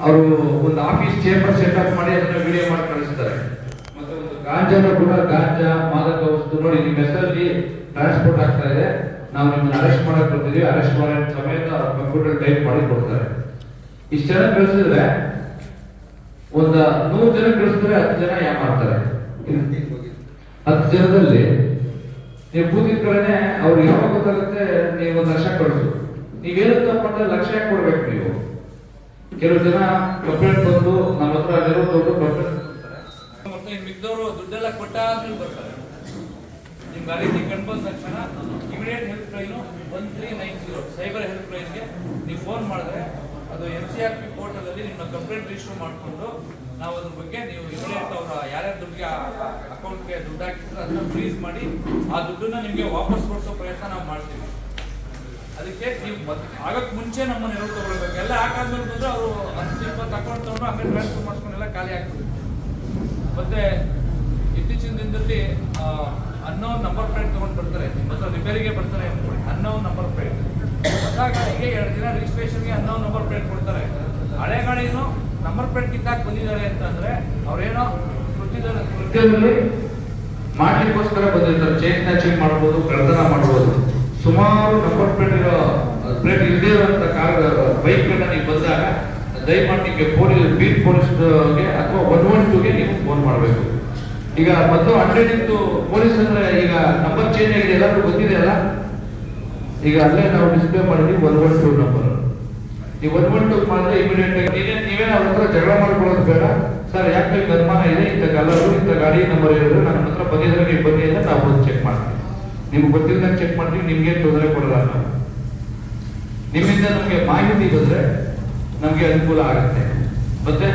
ಅವರು ಒಂದು ಆಫೀಸ್ ಚೇಂಬರ್ ಸೆಟಪ್ ಮಾಡಿ ಅದನ್ನ ವಿಡಿಯೋ ಮಾಡಿ ಕಳಿಸ್ತಾರೆ. ಮತ್ತೆ ಒಂದು ಗಾಂಜಾನ ಕೂಡ ಗಾಂಜಾ, ಮಾದಕ ವಸ್ತು ನೋಡಿ ನಿಮ್ಮ ಹೆಸರಲ್ಲಿ ಟ್ರಾನ್ಸ್ಪೋರ್ಟ್ ಆಗ್ತಾ ಇದೆ. ನಾವು ನಿಮ್ಮನ್ನ ಅರೆಸ್ಟ್ ಮಾಡಕ್ ಬರ್ತಿದೀವಿ ಅರೆಸ್ಟ್ ವಾರೆಂಟ್ ಸಮೇತ ಕಂಪ್ಯೂಟರ್ ಟೈಪ್ ಮಾಡಿ ಕೊಡ್ತಾರೆ. ಇಷ್ಟು ಜನ ಕಳಿಸಿದ್ರೆ, ಒಂದ ನೂರು ಜನ ಕಳಿಸಿದ್ರೆ ಹತ್ತು ಜನ ಯಾಮಾಡ್ತಾರೆ ಹತ್ತು ಜನದಲ್ಲಿ ನೀವು ಕೂತಿದ ಕಡೆನೆ ಅವ್ರಿಗೆ ಯಾವಾಗ ಗೊತ್ತಾಗುತ್ತೆ, ನೀವು ಒಂದು ಲಕ್ಷ ನೀವು ನೀವೇನು ತಪ್ಪಂದ್ರೆ ಲಕ್ಷ ಕೊಡ್ಬೇಕು ನೀವು. ಕೆಲವು ಜನ ಕಂಪ್ಲೇಂಟ್ ಬಂದು ನಮ್ಮ ಹತ್ರ ಅಲ್ಲಿರೋ ದೊಡ್ಡ ಕಂಪ್ಲೇಂಟ್ ಮಿಕ್ದವರು ದುಡ್ಡೆಲ್ಲ ಕೊಟ್ಟ ಬರ್ತಾರೆ. ನಿಮ್ಗೆ ಆ ರೀತಿ ಕಂಡು ಬಂದ ತಕ್ಷಣ immediate help line one three nine zero cyber help ಲೈನ್ಗೆ ನೀವು ಫೋನ್ ಮಾಡಿದ್ರೆ ಅದು ಎನ್ ಸಿ ಆರ್ ಪಿ ಪೋರ್ಟಲಲ್ಲಿ ನಿಮ್ಮ ಕಂಪ್ಲೇಂಟ್ ರಿಜಿಸ್ಟರ್ ಮಾಡಿಕೊಂಡು ನಾವು ಅದ್ರ ಬಗ್ಗೆ ನೀವು ಇಮಿಡಿಯೇಟ್ ಅವರ ಯಾರ್ಯಾರ ದುಡ್ಡಿಗೆ ಅಕೌಂಟ್ಗೆ ದುಡ್ಡು ಹಾಕಿದ್ರೆ ಅದನ್ನ ಫ್ರೀಸ್ ಮಾಡಿ ಆ ದುಡ್ಡನ್ನ ನಿಮಗೆ ವಾಪಸ್ ಕೊಡಿಸೋ ಪ್ರಯತ್ನ ನಾವು ಮಾಡ್ತೀವಿ. ಅದಕ್ಕೆ ನೀವು ಆಗಕ್ಕೆ ಆಗಕ್ ಮುಂಚೆ ನಮ್ಮ ನೆರವು ತಗೊಳ್ಬೇಕು. ಎಲ್ಲ ಹಾಕಾದ್ಮೇಲೆ ಬಂದ್ರೆ ಅವರು ಹತ್ತು ಇಪ್ಪತ್ತು ಅಕೌಂಟ್ ತಗೊಂಡು ಹಂಗೆ ಟ್ರಾನ್ಸ್ಫರ್ ಮಾಡ್ಕೊಂಡೆಲ್ಲ ಖಾಲಿ ಆಗ್ತದೆ ಮತ್ತೆ ಇತ್ತೀಚಿನ ದಿನದಲ್ಲಿ ಅನ್ನೋ ನಂಬರ್ ಪ್ಲೇಟ್ ತಗೊಂಡು ಬರ್ತಾರೆ. ಹತ್ರ ರಿಪೇರಿಗೆ ಬರ್ತಾರೆ ಅಂದ್ಕೊಳ್ಳಿ. ಅನ್ನೋ ನಂಬರ್ ಪ್ಲೇಟ್ ಹೊಸ ಗಾಡಿಗೆ ಎರಡು ದಿನ ರಿಜಿಸ್ಟ್ರೇಷನ್ಗೆ ಅನ್ನೋ ನಂಬರ್ ಪ್ಲೇಟ್ ಕೊಡ್ತಾರೆ. ಹಳೆ ಗಾಡಿನು ನಂಬರ್ ಪ್ಲೇಟ್ ಕಿತ್ತಾಕ್ ಬಂದಿದ್ದಾರೆ ಅಂತಂದ್ರೆ ಅವ್ರೇನೋ ಕೃತ್ಯದಲ್ಲಿ ಮಾಡ್ಲಿಕ್ಕೋಸ್ಕರ ಬಂದಿರ್ತಾರೆ. ಚೇಂಜ್ ಚೆಕ್ ಮಾಡ್ಬೋದು ಕಳ್ತನ ಮಾಡ್ಬೋದು. ಸುಮಾರು ನಂಬರ್ ಪ್ಲೇಟ್ ಇರೋ ಪ್ಲೇಟ್ ಇಲ್ಲದೆ ಇರುವಂತ ಕಾರ್ ಬೈಕ್ ನೀವು ಬಂದಾಗ, ದಯಮಾಡಿ ನಿಮಗೆ ಪೊಲೀಸ್ ಬೀಟ್ ಪೊಲೀಸ್ಗೆ ಅಥವಾ ಒನ್ ಒನ್ ಟೂಗೆ ನೀವು ಫೋನ್ ಮಾಡಬೇಕು. ಈಗ ಮೊದಲು ಹಂಡ್ರೆಡ್ ಇತ್ತು ಪೊಲೀಸ್ ಅಂದ್ರೆ ಈಗ ನಂಬರ್ ಚೇಂಜ್ ಆಗಿದೆ ಎಲ್ಲರಿಗೂ ಗೊತ್ತಿದೆ ಅಲ್ಲ? ಈಗ ಅಲ್ಲೇ ನಾವು ಡಿಸ್ಪ್ಲೇ ಮಾಡಿದ್ವಿ ಒನ್ ಒನ್ ಟೂ ನಂಬರ್ ಈ ಒನ್ ಒನ್ ಟೂ ಮಾಡಿದ್ರೆ ಇಮಿಡಿಯೇಟ್ ಆಗಿ ನೀವೇ ನೀವೇ ಅವ್ರ ಹತ್ರ ಜಗಳ ಮಾಡ್ಕೊಳ್ಳೋದು ಬೇಡ. ಸರ್, ಯಾಕೆ ನಿಮ್ಗೆ ಅನುಮಾನ ಇದೆ? ಇಂಥ ಕಲರು ಇಂಥ ಗಾಡಿ ನಂಬರ್ ಇರೋದು ನನ್ನ ಹತ್ರ ಬಂದಿದ್ರೆ ನೀವು ಬನ್ನಿ ಅಂತ ನಾವು ಚೆಕ್ ಮಾಡ್ತೀವಿ. ನಿಮ್ಗೆ ಗೊತ್ತಿಲ್ಲ ಚೆಕ್ ಮಾಡ್ತೀವಿ ನಿಮ್ಗೆ ತೊಂದರೆ ಕೊಡಲ್ಲ ನಾವು ನಿಮ್ಮಿಂದ ನಮಗೆ ಮಾಹಿತಿ ಬಂದ್ರೆ ನಮಗೆ ಅನುಕೂಲ ಆಗುತ್ತೆ. ಮತ್ತೆ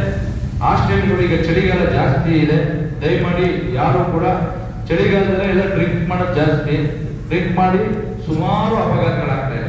ಹಾಸ್ಟೆಲ್ಗಳು ಈಗ ಚಳಿಗಾಲ ಜಾಸ್ತಿ ಇದೆ. ದಯಮಾಡಿ ಯಾರು ಕೂಡ ಚಳಿಗಾಲದಲ್ಲಿ ಎಲ್ಲ ಡ್ರಿಂಕ್ ಮಾಡೋದು ಜಾಸ್ತಿ. ಡ್ರಿಂಕ್ ಮಾಡಿ ಸುಮಾರು ಅಪಘಾತಗಳಾಗ್ತಾ ಇದೆ.